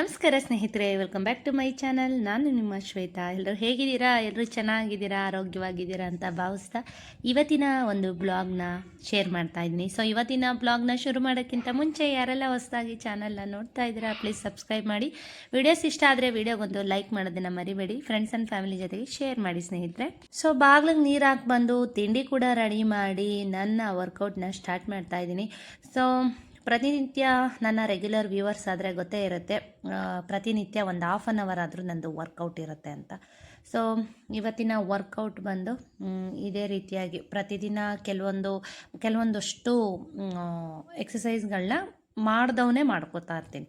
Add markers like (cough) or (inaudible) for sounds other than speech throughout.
ನಮಸ್ಕಾರ ಸ್ನೇಹಿತರೆ welcome back to my channel ನಾನು ನಿಮ್ಮ ಶ್ವೇತಾ. ಎಲ್ಲರೂ ಹೇಗಿದ್ದೀರಾ? ಎಲ್ಲರೂ ಚೆನ್ನಾಗಿದ್ದೀರಾ? ಆರೋಗ್ಯವಾಗಿದ್ದೀರಾ ಅಂತ ಭಾವಿಸ್ತಾ ಇವತ್ತಿನ ಒಂದು ಬ್ಲಾಗ್ನ ಶೇರ್ ಮಾಡ್ತಾ ಇದ್ದೀನಿ. ಸೊ ಇವತ್ತಿನ ಬ್ಲಾಗ್ನ ಶುರು ಮಾಡೋಕ್ಕಿಂತ ಮುಂಚೆ ಯಾರೆಲ್ಲ ಹೊಸದಾಗಿ ಚಾನಲ್ನ ನೋಡ್ತಾ ಇದ್ದೀರಾ ಪ್ಲೀಸ್ ಸಬ್ಸ್ಕ್ರೈಬ್ ಮಾಡಿ. ವಿಡಿಯೋಸ್ ಇಷ್ಟ ಆದರೆ ವಿಡಿಯೋಗೊಂದು ಲೈಕ್ ಮಾಡೋದನ್ನು ಮರಿಬೇಡಿ. ಫ್ರೆಂಡ್ಸ್ ಆ್ಯಂಡ್ ಫ್ಯಾಮಿಲಿ ಜೊತೆಗೆ ಶೇರ್ ಮಾಡಿ ಸ್ನೇಹಿತರೆ. ಸೊ ಬಾಗ್ಲಿಗೆ ನೀರು ಹಾಕಿ ಬಂದು ತಿಂಡಿ ಕೂಡ ರೆಡಿ ಮಾಡಿ ನನ್ನ ವರ್ಕೌಟ್ನ ಸ್ಟಾರ್ಟ್ ಮಾಡ್ತಾ ಇದ್ದೀನಿ. ಸೊ ಪ್ರತಿನಿತ್ಯ ನನ್ನ ರೆಗ್ಯುಲರ್ ವ್ಯೂವರ್ಸ್ ಆದರೆ ಗೊತ್ತೇ ಇರುತ್ತೆ. ಪ್ರತಿನಿತ್ಯ ಒಂದು ಹಾಫ್ ಆನ್ ಅವರ್ ಆದರೂ ನನ್ನದು ವರ್ಕೌಟ್ ಇರುತ್ತೆ ಅಂತ. ಸೊ ಇವತ್ತಿನ ವರ್ಕೌಟ್ ಬಂದು ಇದೇ ರೀತಿಯಾಗಿ ಪ್ರತಿದಿನ ಕೆಲವೊಂದು ಕೆಲವೊಂದಷ್ಟು ಎಕ್ಸಸೈಸ್ಗಳನ್ನ ಮಾಡ್ದವನೇ ಮಾಡ್ಕೋತಾ ಇರ್ತೀನಿ.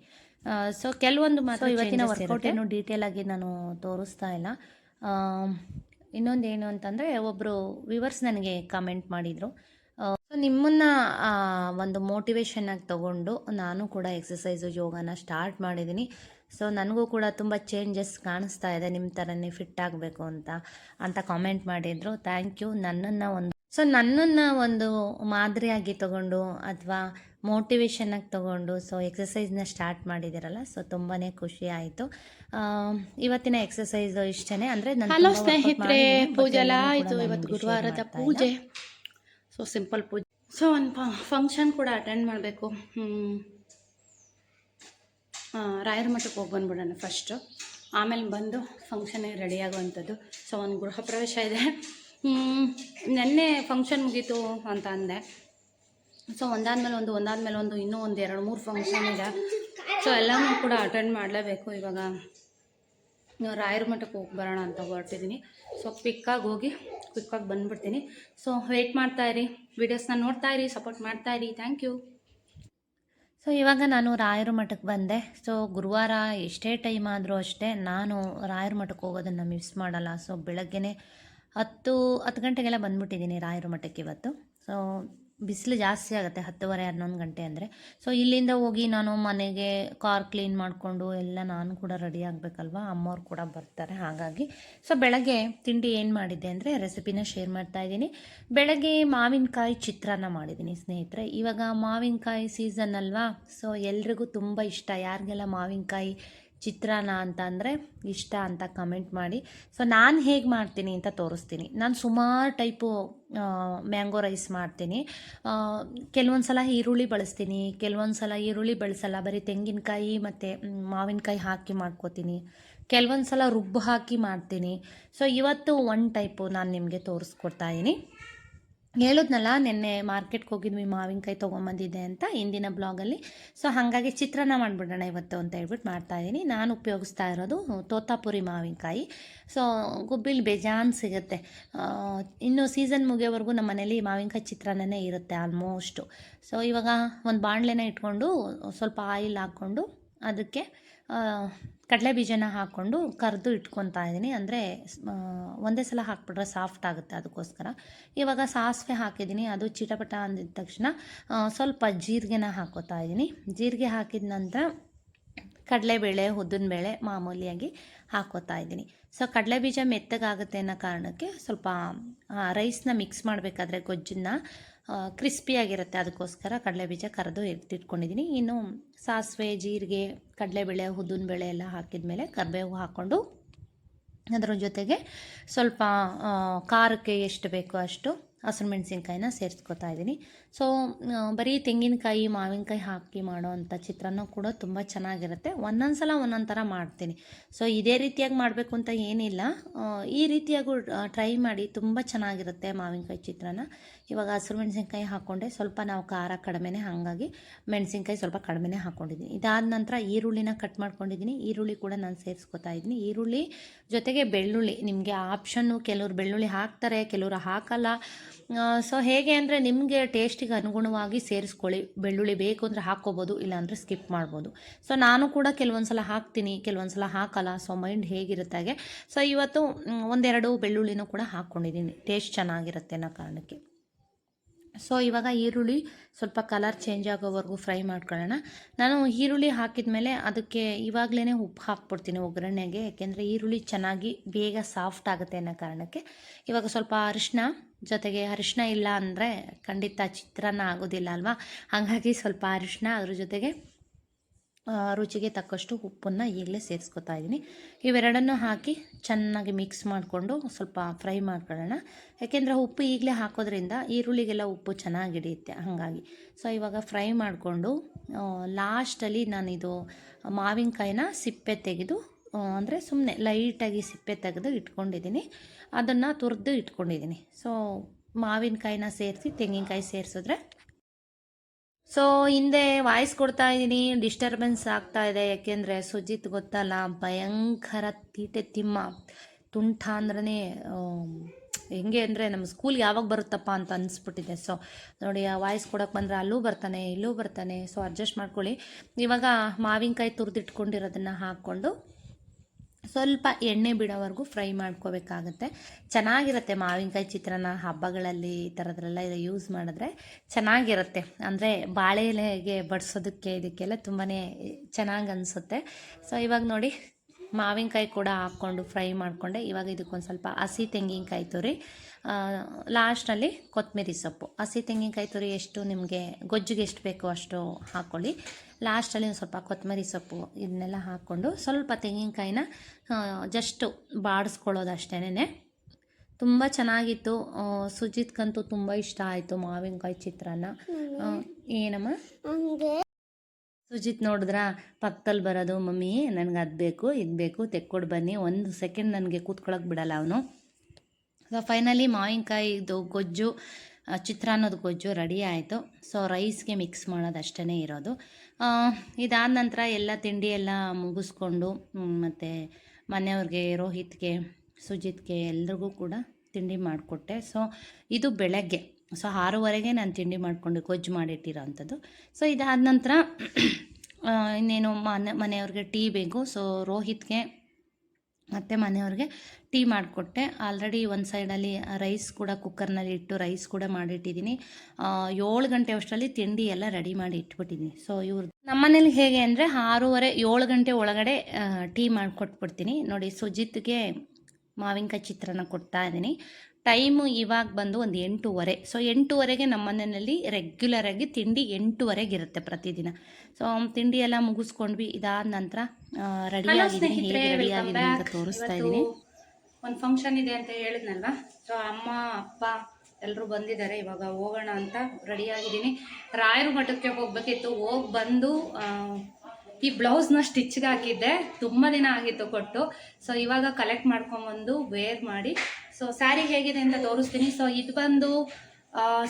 ಸೊ ಕೆಲವೊಂದು ಮಾತ್ರ ಇವತ್ತಿನ ವರ್ಕೌಟ್ ಏನು ಡೀಟೇಲ್ ಆಗಿ ನಾನು ತೋರಿಸ್ತಾ ಇಲ್ಲ. ಇನ್ನೊಂದು ಏನು ಅಂತಂದರೆ ಒಬ್ಬರು ವಿವರ್ಸ್ ನನಗೆ ಕಮೆಂಟ್ ಮಾಡಿದರು. ನಿಮ್ಮನ್ನ ಆ, ಒಂದು ಮೋಟಿವೇಶನ್ ಆಗಿ ತಗೊಂಡು ನಾನು ಕೂಡ ಎಕ್ಸಸೈಸು ಯೋಗನ ಸ್ಟಾರ್ಟ್ ಮಾಡಿದ್ದೀನಿ ಸೊ ನನಗೂ ಕೂಡ ತುಂಬ ಚೇಂಜಸ್ ಕಾಣಿಸ್ತಾ ಇದೆ ನಿಮ್ಮ ಥರನೇ ಫಿಟ್ ಆಗಬೇಕು ಅಂತ ಅಂತ ಕಾಮೆಂಟ್ ಮಾಡಿದರು. ಥ್ಯಾಂಕ್ ಯು ನನ್ನನ್ನು ಒಂದು ಸೊ ನನ್ನನ್ನು ಒಂದು ಮಾದರಿಯಾಗಿ ತಗೊಂಡು ಅಥವಾ ಮೋಟಿವೇಶನ್ ಆಗಿ ತಗೊಂಡು ಸೊ ಎಕ್ಸಸೈಸ್ನ ಸ್ಟಾರ್ಟ್ ಮಾಡಿದ್ದೀರಲ್ಲ ಸೊ ತುಂಬಾ ಖುಷಿ ಆಯಿತು. ಇವತ್ತಿನ ಎಕ್ಸಸೈಸ್ ಇಷ್ಟೇ ಅಂದರೆ ಹಲೋ ಸ್ನೇಹಿತರೆ ಪೂಜೆ ಎಲ್ಲ ಆಯಿತು ಇವತ್ತು ಗುರುವಾರದ ಪೂಜೆ. ಸೊ ಸಿಂಪಲ್ ಪೂಜೆ. ಸೊ ಒಂದು ಫಂಕ್ಷನ್ ಕೂಡ ಅಟೆಂಡ್ ಮಾಡಬೇಕು. ರಾಯರ ಮಠಕ್ಕೆ ಹೋಗಿ ಬಂದ್ಬಿಡೋಣ ಫಸ್ಟು ಆಮೇಲೆ ಬಂದು ಫಂಕ್ಷನ್ಗೆ ರೆಡಿ ಆಗುವಂಥದ್ದು. ಸೊ ಒಂದು ಗೃಹ ಪ್ರವೇಶ ಇದೆ. ನೆನ್ನೆ ಫಂಕ್ಷನ್ ಮುಗೀತು ಅಂತ ಅಂದೆ. ಸೊ ಒಂದಾದ್ಮೇಲೆ ಒಂದು ಒಂದಾದ್ಮೇಲೆ ಒಂದು, ಇನ್ನೂ ಒಂದು ಎರಡು, ಮೂರು ಫಂಕ್ಷನ್ ಇದೆ. ಸೊ ಎಲ್ಲನೂ ಕೂಡ ಅಟೆಂಡ್ ಮಾಡಲೇಬೇಕು ಇವಾಗ. ರಾಯರ ಮಠಕ್ಕೆ ಹೋಗಿ ಬರೋಣ ಅಂತ ಹೊರಟಿದ್ದೀನಿ ಸೊ ಕ್ವಿಕ್ಕಾಗಿ ಹೋಗಿ ಕ್ವಿಕ್ಕಾಗಿ ಬಂದುಬಿಡ್ತೀನಿ. ಸೊ ವೆಯ್ಟ್ ಮಾಡ್ತಾ ಇರಿ. ವೀಡಿಯೋಸ್ನ ನೋಡ್ತಾ ಇರಿ ಸಪೋರ್ಟ್ ಮಾಡ್ತಾ ಇರಿ ಥ್ಯಾಂಕ್ ಯು ಸೊ ಇವಾಗ ನಾನು ರಾಯರ ಮಠಕ್ಕೆ ಬಂದೆ. ಸೊ ಗುರುವಾರ ಎಷ್ಟೇ ಟೈಮ್ ಆದರೂ ಅಷ್ಟೇ ನಾನು ರಾಯರ ಮಠಕ್ಕೆ ಹೋಗೋದನ್ನು ಮಿಸ್ ಮಾಡಲ್ಲ. ಸೊ ಬೆಳಗ್ಗೆನೇ ಹತ್ತು ಹತ್ತು ಗಂಟೆಗೆಲ್ಲ ಬಂದ್ಬಿಟ್ಟಿದ್ದೀನಿ ರಾಯರ ಮಠಕ್ಕೆ ಇವತ್ತು. ಸೊ ಬಿಸಿಲು ಜಾಸ್ತಿ ಆಗುತ್ತೆ ಹತ್ತುವರೆ, ಹನ್ನೊಂದು ಗಂಟೆ ಅಂದರೆ. ಸೊ ಇಲ್ಲಿಂದ ಹೋಗಿ ನಾನು ಮನೆಗೆ ಕಾರ್ ಕ್ಲೀನ್ ಮಾಡಿಕೊಂಡು ಎಲ್ಲ ನಾನು ಕೂಡ ರೆಡಿ ಆಗಬೇಕಲ್ವಾ? ಅಮ್ಮವ್ರು ಕೂಡ ಬರ್ತಾರೆ, ಹಾಗಾಗಿ. ಸೊ ಬೆಳಗ್ಗೆ ತಿಂಡಿ ಏನು ಮಾಡಿದ್ದೆ ಅಂದರೆ ರೆಸಿಪಿನ ಶೇರ್ ಮಾಡ್ತಾ ಇದ್ದೀನಿ. ಬೆಳಗ್ಗೆ ಮಾವಿನಕಾಯಿ ಚಿತ್ರಾನ್ನ ಮಾಡಿದ್ದೀನಿ ಸ್ನೇಹಿತರೆ. ಇವಾಗ ಮಾವಿನಕಾಯಿ ಸೀಸನ್ ಅಲ್ವಾ? ಸೊ ಎಲ್ರಿಗೂ ತುಂಬ ಇಷ್ಟ. ಯಾರಿಗೆಲ್ಲ ಮಾವಿನಕಾಯಿ ಚಿತ್ರಾನ್ನ ಅಂತ ಅಂದರೆ ಇಷ್ಟ ಅಂತ ಕಮೆಂಟ್ ಮಾಡಿ. ಸೊ ನಾನು ಹೇಗೆ ಮಾಡ್ತೀನಿ ಅಂತ ತೋರಿಸ್ತೀನಿ. ನಾನು ಸುಮಾರು ಟೈಪು ಮ್ಯಾಂಗೋ ರೈಸ್ ಮಾಡ್ತೀನಿ. ಕೆಲವೊಂದು ಸಲ ಈರುಳ್ಳಿ ಬಳಸ್ತೀನಿ. ಕೆಲವೊಂದು ಸಲ ಈರುಳ್ಳಿ ಬಳಸಲ್ಲ. ಬರೀ ತೆಂಗಿನಕಾಯಿ ಮತ್ತು ಮಾವಿನಕಾಯಿ ಹಾಕಿ ಮಾಡ್ಕೋತೀನಿ. ಕೆಲವೊಂದು ಸಲ ರುಬ್ಬು ಹಾಕಿ ಮಾಡ್ತೀನಿ. ಸೊ ಇವತ್ತು ಒನ್ ಟೈಪು ನಾನು ನಿಮಗೆ ತೋರಿಸ್ಕೊಡ್ತಾ ಇದ್ದೀನಿ ಹೇಳಿದ್ನಲ್ಲ, ನಿನ್ನೆ ಮಾರ್ಕೆಟ್ಗೆ ಹೋಗಿದ್ವಿ, ಮಾವಿನಕಾಯಿ ತೊಗೊಂಬಂದಿದ್ದೆ ಅಂತ ಇಂದಿನ ಬ್ಲಾಗಲ್ಲಿ ಸೊ ಹಾಗಾಗಿ ಚಿತ್ರಾನ್ನ ಮಾಡಿಬಿಡೋಣ ಇವತ್ತು ಅಂತ ಹೇಳ್ಬಿಟ್ಟು ಮಾಡ್ತಾಯಿದ್ದೀನಿ ನಾನು ಉಪಯೋಗಿಸ್ತಾ ಇರೋದು ತೋತಾಪುರಿ ಮಾವಿನಕಾಯಿ. ಸೊ ಗುಬ್ಬಿಲಿ ಬೇಜಾನ್ ಸಿಗುತ್ತೆ. ಇನ್ನು ಸೀಸನ್ ಮುಗಿಯೋವರೆಗೂ ನಮ್ಮ ಮನೇಲಿ ಮಾವಿನಕಾಯಿ ಚಿತ್ರಾನ್ನನೇ ಇರುತ್ತೆ ಆಲ್ಮೋಸ್ಟು ಸೊ ಇವಾಗ ಒಂದು ಬಾಣಲೆನ ಇಟ್ಕೊಂಡು ಸ್ವಲ್ಪ ಆಯಿಲ್ ಹಾಕ್ಕೊಂಡು ಅದಕ್ಕೆ ಕಡಲೆ ಬೀಜನ ಹಾಕ್ಕೊಂಡು ಕರೆದು ಇಟ್ಕೊತಾ ಇದ್ದೀನಿ. ಅಂದರೆ ಒಂದೇ ಸಲ ಹಾಕ್ಬಿಟ್ರೆ ಸಾಫ್ಟ್ ಆಗುತ್ತೆ ಅದಕ್ಕೋಸ್ಕರ. ಇವಾಗ ಸಾಸಿವೆ ಹಾಕಿದ್ದೀನಿ. ಅದು ಚಿಟಪಟ ಅಂದಿದ ತಕ್ಷಣ ಸ್ವಲ್ಪ ಜೀರಿಗೆನ ಹಾಕೋತಾ ಇದ್ದೀನಿ. ಜೀರಿಗೆ ಹಾಕಿದ ನಂತರ ಕಡಲೆಬೇಳೆ, ಉದ್ದಿನಬೇಳೆ ಮಾಮೂಲಿಯಾಗಿ ಹಾಕೋತಾ ಇದ್ದೀನಿ. ಸೊ, ಕಡಲೆ ಬೀಜ ಮೆತ್ತಗಾಗುತ್ತೆ ಅನ್ನೋ ಕಾರಣಕ್ಕೆ ಸ್ವಲ್ಪ ರೈಸ್ನ ಮಿಕ್ಸ್ ಮಾಡಬೇಕಾದ್ರೆ ಗೊಜ್ಜನ್ನ ಕ್ರಿಸ್ಪಿಯಾಗಿರುತ್ತೆ ಅದಕ್ಕೋಸ್ಕರ ಕಡಲೆ ಬೀಜ ಕರೆದು ಎತ್ತಿಟ್ಕೊಂಡಿದ್ದೀನಿ ಇನ್ನು ಸಾಸಿವೆ, ಜೀರಿಗೆ, ಕಡಲೆಬೇಳೆ, ಉದ್ದಿನಬೇಳೆ ಎಲ್ಲ ಹಾಕಿದ ಮೇಲೆ ಕರಿಬೇವು ಹಾಕ್ಕೊಂಡು ಅದರ ಜೊತೆಗೆ ಸ್ವಲ್ಪ ಖಾರಕ್ಕೆ ಎಷ್ಟು ಬೇಕೋ ಅಷ್ಟು ಹಸಿರು ಮೆಣಸಿನ್ಕಾಯಿನ ಸೇರಿಸ್ಕೊತಾ ಇದ್ದೀನಿ. ಸೊ ಬರೀ ತೆಂಗಿನಕಾಯಿ, ಮಾವಿನಕಾಯಿ ಹಾಕಿ ಮಾಡೋ ಅಂಥ ಚಿತ್ರಾನ್ನ ಕೂಡ ತುಂಬ ಚೆನ್ನಾಗಿರುತ್ತೆ. ಒಂದೊಂದು ಸಲ ಒಂದೊಂದು ಥರ ಮಾಡ್ತೀನಿ. ಸೊ ಇದೇ ರೀತಿಯಾಗಿ ಮಾಡಬೇಕು ಅಂತ ಏನಿಲ್ಲ. ಈ ರೀತಿಯಾಗೂ ಟ್ರೈ ಮಾಡಿ ತುಂಬ ಚೆನ್ನಾಗಿರುತ್ತೆ ಮಾವಿನಕಾಯಿ ಚಿತ್ರಾನ್ನ. ಇವಾಗ ಹಸಿರು ಮೆಣಸಿನ್ಕಾಯಿ ಹಾಕ್ಕೊಂಡೆ ಸ್ವಲ್ಪ ನಾವು ಖಾರ ಕಡಿಮೆನೇ, ಹಾಗಾಗಿ ಮೆಣಸಿನ್ಕಾಯಿ ಸ್ವಲ್ಪ ಕಡಿಮೆನೇ ಹಾಕ್ಕೊಂಡಿದ್ದೀನಿ ಇದಾದ ನಂತರ ಈರುಳ್ಳಿನ ಕಟ್ ಮಾಡ್ಕೊಂಡಿದ್ದೀನಿ. ಈರುಳ್ಳಿ ಕೂಡ ನಾನು ಸೇರಿಸ್ಕೊತಾ ಇದ್ದೀನಿ. ಈರುಳ್ಳಿ ಜೊತೆಗೆ ಬೆಳ್ಳುಳ್ಳಿ. ನಿಮಗೆ ಆಪ್ಷನ್ನು ಕೆಲವರು ಬೆಳ್ಳುಳ್ಳಿ ಹಾಕ್ತಾರೆ, ಕೆಲವರು ಹಾಕಲ್ಲ. ಸೊ ಹೇಗೆ ಅಂದರೆ ನಿಮಗೆ ಟೇಸ್ಟಿಗೆ ಅನುಗುಣವಾಗಿ ಸೇರಿಸ್ಕೊಳ್ಳಿ. ಬೆಳ್ಳುಳ್ಳಿ ಬೇಕು ಅಂದರೆ ಹಾಕ್ಕೋಬೋದು ಇಲ್ಲಾಂದರೆ ಸ್ಕಿಪ್ ಮಾಡ್ಬೋದು. ಸೊ ನಾನು ಕೂಡ ಕೆಲವೊಂದು ಸಲ ಹಾಕ್ತೀನಿ ಕೆಲವೊಂದು ಸಲ ಹಾಕಲ್ಲ ಸೊ ಮೈಂಡ್ ಹೇಗಿರುತ್ತೆ ಹಾಗೆ. ಸೊ ಇವತ್ತು ಒಂದೆರಡು ಬೆಳ್ಳುಳ್ಳಿನೂ ಕೂಡ ಹಾಕ್ಕೊಂಡಿದ್ದೀನಿ. ಟೇಸ್ಟ್ ಚೆನ್ನಾಗಿರುತ್ತೆ ಅನ್ನೋ ಕಾರಣಕ್ಕೆ. ಸೊ ಇವಾಗ ಈರುಳ್ಳಿ ಸ್ವಲ್ಪ ಕಲರ್ ಚೇಂಜ್ ಆಗೋವರೆಗೂ ಫ್ರೈ ಮಾಡ್ಕೊಳ್ಳೋಣ. ನಾನು ಈರುಳ್ಳಿ ಹಾಕಿದ ಮೇಲೆ ಅದಕ್ಕೆ ಇವಾಗಲೇ ಉಪ್ಪು ಹಾಕ್ಬಿಡ್ತೀನಿ ಒಗ್ಗರಣೆಗೆ, ಯಾಕೆಂದರೆ ಈರುಳ್ಳಿ ಚೆನ್ನಾಗಿ ಬೇಗ ಸಾಫ್ಟ್ ಆಗುತ್ತೆ ಅನ್ನೋ ಕಾರಣಕ್ಕೆ. ಇವಾಗ ಸ್ವಲ್ಪ ಅರಿಶಿನ ಜೊತೆಗೆ ಅರಿಶಿನ ಇಲ್ಲ ಅಂದರೆ ಖಂಡಿತ ಚಿತ್ರಾನ್ನ ಆಗೋದಿಲ್ಲ ಅಲ್ವಾ? ಹಾಗಾಗಿ ಸ್ವಲ್ಪ ಅರಿಶಿನ ಅದ್ರ ಜೊತೆಗೆ ರುಚಿಗೆ ತಕ್ಕಷ್ಟು ಉಪ್ಪನ್ನು ಈಗಲೇ ಸೇರಿಸ್ಕೊತಾ ಇದ್ದೀನಿ. ಇವೆರಡನ್ನು ಹಾಕಿ ಚೆನ್ನಾಗಿ ಮಿಕ್ಸ್ ಮಾಡಿಕೊಂಡು ಸ್ವಲ್ಪ ಫ್ರೈ ಮಾಡ್ಕೊಳ್ಳೋಣ. ಯಾಕೆಂದರೆ ಉಪ್ಪು ಈಗಲೇ ಹಾಕೋದ್ರಿಂದ ಈರುಳ್ಳಿಗೆಲ್ಲ ಉಪ್ಪು ಚೆನ್ನಾಗಿ ಹಿಡಿಯುತ್ತೆ ಹಾಗಾಗಿ. ಸೊ ಇವಾಗ ಫ್ರೈ ಮಾಡಿಕೊಂಡು ಲಾಸ್ಟಲ್ಲಿ ನಾನಿದು ಮಾವಿನಕಾಯಿನ ಸಿಪ್ಪೆ ತೆಗೆದು ಅಂದರೆ ಸುಮ್ಮನೆ ಲೈಟಾಗಿ ಸಿಪ್ಪೆ ತೆಗೆದು ಇಟ್ಕೊಂಡಿದ್ದೀನಿ. ಅದನ್ನು ತುರಿದು ಇಟ್ಕೊಂಡಿದ್ದೀನಿ. ಸೊ ಮಾವಿನಕಾಯಿನ ಸೇರಿಸಿ ತೆಂಗಿನಕಾಯಿ ಸೇರಿಸಿದ್ರೆ. ಸೊ ಹಿಂದೆ ವಾಯ್ಸ್ ಕೊಡ್ತಾ ಇದ್ದೀನಿ. ಡಿಸ್ಟರ್ಬೆನ್ಸ್ ಆಗ್ತಾ ಇದೆ. ಯಾಕೆಂದರೆ ಸುಜಿತ್ ಗೊತ್ತಲ್ಲ, ಭಯಂಕರ ತೀಟೆ ತಿಮ್ಮ. ತುಂಟ ಅಂದ್ರೆ ಹೆಂಗೆ ಅಂದರೆ ನಮ್ಮ ಸ್ಕೂಲ್ ಯಾವಾಗ ಬರುತ್ತಪ್ಪ ಅಂತ ಅನಿಸ್ಬಿಟ್ಟಿದೆ. ಸೊ ನೋಡಿ, ಆ ವಾಯ್ಸ್ ಕೊಡೋಕೆ ಬಂದರೆ ಅಲ್ಲೂ ಬರ್ತಾನೆ, ಇಲ್ಲೂ ಬರ್ತಾನೆ. ಸೊ ಅಡ್ಜಸ್ಟ್ ಮಾಡ್ಕೊಳ್ಳಿ. ಇವಾಗ ಮಾವಿನಕಾಯಿ ತುರಿದಿಟ್ಕೊಂಡಿರೋದನ್ನು ಹಾಕ್ಕೊಂಡು ಸ್ವಲ್ಪ ಎಣ್ಣೆ ಬಿಡೋವರೆಗೂ ಫ್ರೈ ಮಾಡ್ಕೋಬೇಕಾಗತ್ತೆ. ಚೆನ್ನಾಗಿರುತ್ತೆ ಮಾವಿನಕಾಯಿ ಚಿತ್ರಾನ್ನ ಹಬ್ಬಗಳಲ್ಲಿ ಈ ಥರದ್ರೆಲ್ಲ ಇದು ಯೂಸ್ ಮಾಡಿದ್ರೆ ಚೆನ್ನಾಗಿರುತ್ತೆ. ಅಂದರೆ ಬಾಳೆ ಎಲೆಗೆ ಬಡಿಸೋದಕ್ಕೆ ಇದಕ್ಕೆಲ್ಲ ತುಂಬಾ ಚೆನ್ನಾಗಿ ಅನಿಸುತ್ತೆ. ಸೊ, ಇವಾಗ ನೋಡಿ, ಮಾವಿನಕಾಯಿ ಕೂಡ ಹಾಕ್ಕೊಂಡು ಫ್ರೈ ಮಾಡಿಕೊಂಡೆ. ಇವಾಗ ಇದಕ್ಕೊಂದು ಸ್ವಲ್ಪ ಹಸಿ ತೆಂಗಿನಕಾಯಿ ತುರಿ. ಲಾಸ್ಟಲ್ಲಿ ಕೊತ್ತಂಬರಿ ಸೊಪ್ಪು. ಹಸಿ ತೆಂಗಿನಕಾಯಿ ತುರಿ ಎಷ್ಟು ನಿಮಗೆ ಗೊಜ್ಜಿಗೆ ಎಷ್ಟು ಬೇಕೋ ಅಷ್ಟು ಹಾಕ್ಕೊಳ್ಳಿ ಲಾಸ್ಟಲ್ಲಿ ಒಂದು ಸ್ವಲ್ಪ ಕೊತ್ತಂಬರಿ ಸೊಪ್ಪು ಇದನ್ನೆಲ್ಲ ಹಾಕ್ಕೊಂಡು ಸ್ವಲ್ಪ ತೆಂಗಿನಕಾಯಿನ ಜಸ್ಟು ಬಾಡಿಸ್ಕೊಳ್ಳೋದು ಅಷ್ಟೇನೆ ತುಂಬ ಚೆನ್ನಾಗಿತ್ತು. ಸುಜಿತ್ಗಂತೂ ತುಂಬ ಇಷ್ಟ ಆಯಿತು ಮಾವಿನಕಾಯಿ ಚಿತ್ರಾನ್ನ. ಏನಮ್ಮ? ಸುಜಿತ್ ನೋಡಿದ್ರ? ಪಕ್ಕದಲ್ಲಿ ಬರೋದು ಮಮ್ಮಿ ನನಗೆ ಅದು ಬೇಕು ಇದು ಬೇಕು ತೆಕ್ಕೊಡು ಬನ್ನಿ. ಒಂದು ಸೆಕೆಂಡ್ ನನಗೆ ಕೂತ್ಕೊಳ್ಳೋಕೆ ಬಿಡಲ್ಲ ಅವನು. ಸೊ ಫೈನಲಿ ಮಾವಿನಕಾಯಿದು ಗೊಜ್ಜು ಚಿತ್ರಾನ್ನದ ಗೊಜ್ಜು ರೆಡಿ ಆಯಿತು. ಸೊ ರೈಸ್ಗೆ ಮಿಕ್ಸ್ ಮಾಡೋದು ಅಷ್ಟೇ ಇರೋದು. ಇದಾದ ನಂತರ ಎಲ್ಲ ತಿಂಡಿ ಎಲ್ಲ ಮುಗಿಸ್ಕೊಂಡು ಮತ್ತು ಮನೆಯವ್ರಿಗೆ, ರೋಹಿತ್ಗೆ, ಸುಜಿತ್ಗೆ ಎಲ್ರಿಗೂ ಕೂಡ ತಿಂಡಿ ಮಾಡಿಕೊಟ್ಟೆ. ಸೊ ಇದು ಬೆಳಗ್ಗೆ. ಸೊ ಆರೂವರೆಗೆ ನಾನು ತಿಂಡಿ ಮಾಡಿಕೊಂಡು ಗೊಜ್ಜು ಮಾಡಿಟ್ಟಿರೋ ಅಂಥದ್ದು ಸೊ ಇದಾದ ನಂತರ ಇನ್ನೇನು ಮನೆ, ಮನೆಯವ್ರಿಗೆ ಟೀ ಬೇಕು. ಸೊ ರೋಹಿತ್ಗೆ ಮತ್ತು ಮನೆಯವ್ರಿಗೆ ಟೀ ಮಾಡಿಕೊಟ್ಟೆ. ಆಲ್ರೆಡಿ ಒಂದು ಸೈಡಲ್ಲಿ ರೈಸ್ ಕೂಡ ಕುಕ್ಕರ್ನಲ್ಲಿ ಇಟ್ಟು ರೈಸ್ ಕೂಡ ಮಾಡಿಟ್ಟಿದ್ದೀನಿ. ಏಳು ಗಂಟೆ ಅಷ್ಟರಲ್ಲಿ ತಿಂಡಿ ಎಲ್ಲ ರೆಡಿ ಮಾಡಿ ಇಟ್ಬಿಟ್ಟಿದ್ದೀನಿ. ಸೊ ನಮ್ಮ ನಮ್ಮನೇಲಿ ಹೇಗೆ ಅಂದರೆ ಆರೂವರೆ, ಏಳು ಗಂಟೆ ಒಳಗಡೆ ಟೀ ಮಾಡಿಕೊಟ್ಬಿಡ್ತೀನಿ. ನೋಡಿ ಸುಜಿತ್ಗೆ ಮಾವಿನಕಾಯಿ ಚಿತ್ರಾನ್ನ ಕೊಡ್ತಾ ಇದ್ದೀನಿ. ಟೈಮು ಇವಾಗ ಬಂದು ಒಂದು ಎಂಟೂವರೆ. ಸೊ ಎಂಟೂವರೆಗೆ ನಮ್ಮ ಮನೆಯಲ್ಲಿ ರೆಗ್ಯುಲರಾಗಿ ತಿಂಡಿ ಎಂಟೂವರೆಗೆ ಇರುತ್ತೆ ಪ್ರತಿದಿನ. ಸೊ ತಿಂಡಿ ಎಲ್ಲ ಮುಗಿಸ್ಕೊಂಡ್ವಿ. ಇದಾದ ನಂತರ ರೆಡಿ ಅಂತ ತೋರಿಸ್ತಾ ಇದ್ದೀನಿ. ಒಂದು ಫಂಕ್ಷನ್ ಇದೆ ಅಂತ ಹೇಳಿದ್ನಲ್ವ? ಸೊ ಅಮ್ಮ ಅಪ್ಪ ಎಲ್ಲರೂ ಬಂದಿದ್ದಾರೆ. ಇವಾಗ ಹೋಗೋಣ ಅಂತ ರೆಡಿ ಆಗಿದ್ದೀನಿ. ರಾಯರ ಮಠಕ್ಕೆ ಹೋಗ್ಬೇಕಿತ್ತು. ಹೋಗಿ ಬಂದು ಈ ಬ್ಲೌಸ್ನ ಸ್ಟಿಚ್ಗೆ ಹಾಕಿದ್ದೆ. ತುಂಬ ದಿನ ಆಗಿತ್ತು ಕೊಟ್ಟು. ಸೊ ಇವಾಗ ಕಲೆಕ್ಟ್ ಮಾಡ್ಕೊಂಬಂದು ವೇರ್ ಮಾಡಿ ಸೊ ಸ್ಯಾರಿ ಹೇಗಿದೆ ಅಂತ ತೋರಿಸ್ತೀನಿ. ಸೊ ಇದು ಬಂದು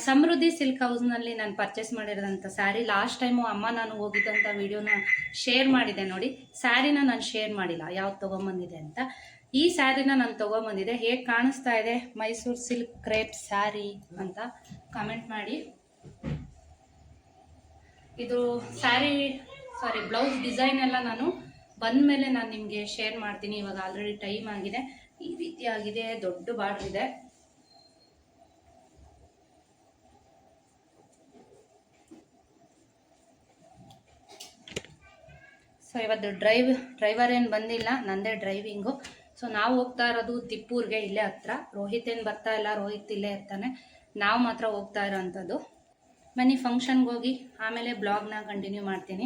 ಸಮೃದ್ಧಿ ಸಿಲ್ಕ್ ಹೌಸ್ನಲ್ಲಿ ನಾನು ಪರ್ಚೇಸ್ ಮಾಡಿರೋದಂಥ ಸ್ಯಾರಿ ಲಾಸ್ಟ್ ಟೈಮು ಅಮ್ಮ ನಾನು ಹೋಗಿದ್ದಂಥ ವಿಡಿಯೋನ ಶೇರ್ ಮಾಡಿದೆ ನೋಡಿ. ಸ್ಯಾರಿನ ನಾನು ಶೇರ್ ಮಾಡಿಲ್ಲ. ಯಾವ್ದು ತೊಗೊಂಬಂದಿದೆ ಅಂತ. ಈ ಸ್ಯಾರಿನ ನಾನು ತೊಗೊಂಬಂದಿದೆ. ಹೇಗೆ ಕಾಣಿಸ್ತಾ ಇದೆ? ಮೈಸೂರು ಸಿಲ್ಕ್ ಕ್ರೇಪ್ ಸ್ಯಾರಿ ಅಂತ ಕಮೆಂಟ್ ಮಾಡಿ. ಇದು ಸ್ಯಾರಿ ಸಾರಿ ಬ್ಲೌಸ್ ಡಿಸೈನ್ ಎಲ್ಲ ನಾನು ಬಂದ ಮೇಲೆ ನಾನು ನಿಮಗೆ ಶೇರ್ ಮಾಡ್ತೀನಿ. ಇವಾಗ ಆಲ್ರೆಡಿ ಟೈಮ್ ಆಗಿದೆ. ಈ ರೀತಿ ಆಗಿದೆ, ದೊಡ್ಡ ಬಾರ್ಡ್ರ್ ಇದೆ. ಸೊ ಇವತ್ತು ಡ್ರೈವ್ ಡ್ರೈವರ್ ಏನು ಬಂದಿಲ್ಲ, ನಂದೇ ಡ್ರೈವಿಂಗು ಸೊ ನಾವು ಹೋಗ್ತಾ ಇರೋದು ತಿಪ್ಪೂರ್ಗೆ, ಇಲ್ಲೇ ಹತ್ರ. ರೋಹಿತ್ ಏನು ಬರ್ತಾ ಇಲ್ಲ, ರೋಹಿತ್ ಇಲ್ಲೇ ಇರ್ತಾನೆ. ನಾವು ಮಾತ್ರ ಹೋಗ್ತಾ ಇರೋವಂಥದ್ದು ಬನ್ನಿ ಫಂಕ್ಷನ್ಗೆ ಹೋಗಿ, ಆಮೇಲೆ ಬ್ಲಾಗ್ನ ಕಂಟಿನ್ಯೂ ಮಾಡ್ತೀನಿ.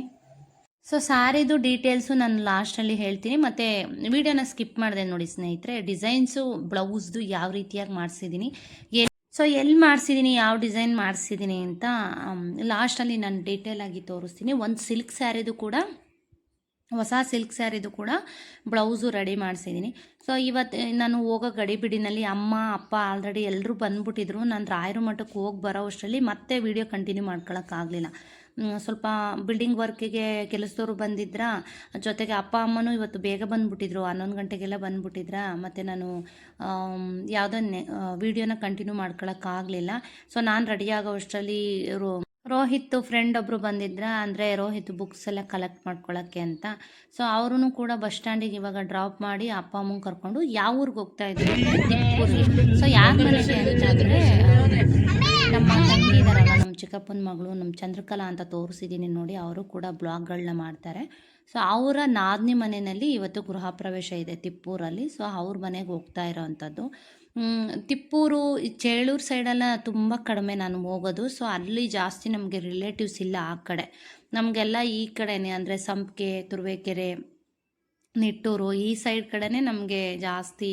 ಸೊ ಸ್ಯಾರಿದು ಡೀಟೇಲ್ಸು ನಾನು ಲಾಸ್ಟಲ್ಲಿ ಹೇಳ್ತೀನಿ. ಮತ್ತು ವಿಡಿಯೋನ ಸ್ಕಿಪ್ ಮಾಡಿದೆ ನೋಡಿ ಸ್ನೇಹಿತರೆ. ಡಿಸೈನ್ಸು ಬ್ಲೌಸ್ದು ಯಾವ ರೀತಿಯಾಗಿ ಮಾಡಿಸಿದ್ದೀನಿ ಎಲ್ಲಿ ಸೊ ಎಲ್ಲಿ ಮಾಡಿಸಿದ್ದೀನಿ ಯಾವ ಡಿಸೈನ್ ಮಾಡಿಸಿದ್ದೀನಿ ಅಂತ ಲಾಸ್ಟಲ್ಲಿ ನಾನು ಡೀಟೇಲ್ ಆಗಿ ತೋರಿಸ್ತೀನಿ. ಒಂದು ಸಿಲ್ಕ್ ಸ್ಯಾರಿದು ಕೂಡ, ಹೊಸ ಸಿಲ್ಕ್ ಸ್ಯಾರಿದು ಕೂಡ ಬ್ಲೌಸು ರೆಡಿ ಮಾಡಿಸಿದ್ದೀನಿ ಸೊ ಇವತ್ತು ನಾನು ಹೋಗೋ ಗಡಿಬಿಡಿನಲ್ಲಿ ಅಮ್ಮ, ಅಪ್ಪ ಆಲ್ರೆಡಿ ಎಲ್ಲರೂ ಬಂದ್ಬಿಟ್ಟಿದ್ರು. ನಾನು ರಾಯರ ಮಠಕ್ಕೆ ಹೋಗಿ ಬರೋ ಅಷ್ಟರಲ್ಲಿ ಮತ್ತೆ ವಿಡಿಯೋ ಕಂಟಿನ್ಯೂ ಮಾಡ್ಕೊಳಕ್ಕಾಗಲಿಲ್ಲ ಸ್ವಲ್ಪ ಬಿಲ್ಡಿಂಗ್ ವರ್ಕಿಗೆ ಕೆಲಸದವರು ಬಂದಿದ್ರ ಜೊತೆಗೆ ಅಪ್ಪ ಅಮ್ಮನೂ ಇವತ್ತು ಬೇಗ ಬಂದುಬಿಟ್ಟಿದ್ರು ಹನ್ನೊಂದು ಗಂಟೆಗೆಲ್ಲ ಬಂದುಬಿಟ್ಟಿದ್ರ ಮತ್ತು ನಾನು ಯಾವುದನ್ನೇ ವೀಡಿಯೋನ ವಿಡಿಯೋನ ಕಂಟಿನ್ಯೂ ಮಾಡ್ಕೊಳಕ್ಕಾಗಲಿಲ್ಲ ಸೊ ನಾನು ರೆಡಿ ಆಗೋ ಅಷ್ಟರಲ್ಲಿ ರೋ ರೋಹಿತ್ ಫ್ರೆಂಡ್ ಒಬ್ಬರು ಬಂದಿದ್ರ ಅಂದರೆ ರೋಹಿತ್ ಬುಕ್ಸ್ ಎಲ್ಲ ಕಲೆಕ್ಟ್ ಮಾಡ್ಕೊಳ್ಳೋಕ್ಕೆ ಅಂತ. ಸೊ ಅವರು ಕೂಡ ಬಸ್ ಸ್ಟ್ಯಾಂಡಿಗೆ ಇವಾಗ ಡ್ರಾಪ್ ಮಾಡಿ ಅಪ್ಪ ಅಮ್ಮಂಗೆ ಕರ್ಕೊಂಡು ಯಾವ ಊರಿಗೆ ಹೋಗ್ತಾ ಇದ್ರು? (laughs) ಸೊ ಯಾಕೆ ಮನುಷ್ಯ ಅಂತಂದರೆ ನಮ್ಮ ತಂಗಿ ಇದ್ದಾರಲ್ಲ ನಮ್ಮ ಚಿಕ್ಕಪ್ಪನ ಮಗಳು, ನಮ್ಮ ಚಂದ್ರಕಲಾ ಅಂತ ತೋರಿಸಿದ್ದೀನಿ ನೋಡಿ, ಅವರು ಕೂಡ ಬ್ಲಾಗ್ಗಳನ್ನ ಮಾಡ್ತಾರೆ. ಸೊ, ಅವರ ನಾದಿನಿ ಮನೆಯಲ್ಲಿ ಇವತ್ತು ಗೃಹ ಪ್ರವೇಶ ಇದೆ ತಿಪ್ಪೂರಲ್ಲಿ. ಸೊ, ಅವ್ರ ಮನೆಗೆ ಹೋಗ್ತಾ ಇರೋವಂಥದ್ದು ತಿಪ್ಪೂರು ಚೇಳೂರು ಸೈಡೆಲ್ಲ ತುಂಬ ಕಡಿಮೆ ನಾನು ಹೋಗೋದು. ಸೊ, ಅಲ್ಲಿ ಜಾಸ್ತಿ ನಮಗೆ ರಿಲೇಟಿವ್ಸ್ ಇಲ್ಲ ಆ ಕಡೆ. ನಮಗೆಲ್ಲ ಈ ಕಡೆನೇ, ಅಂದರೆ ಸಂಪಿಗೆ, ತುರುವೇಕೆರೆ, ನಿಟ್ಟೂರು, ಈ ಸೈಡ್ ಕಡೆನೇ ನಮಗೆ ಜಾಸ್ತಿ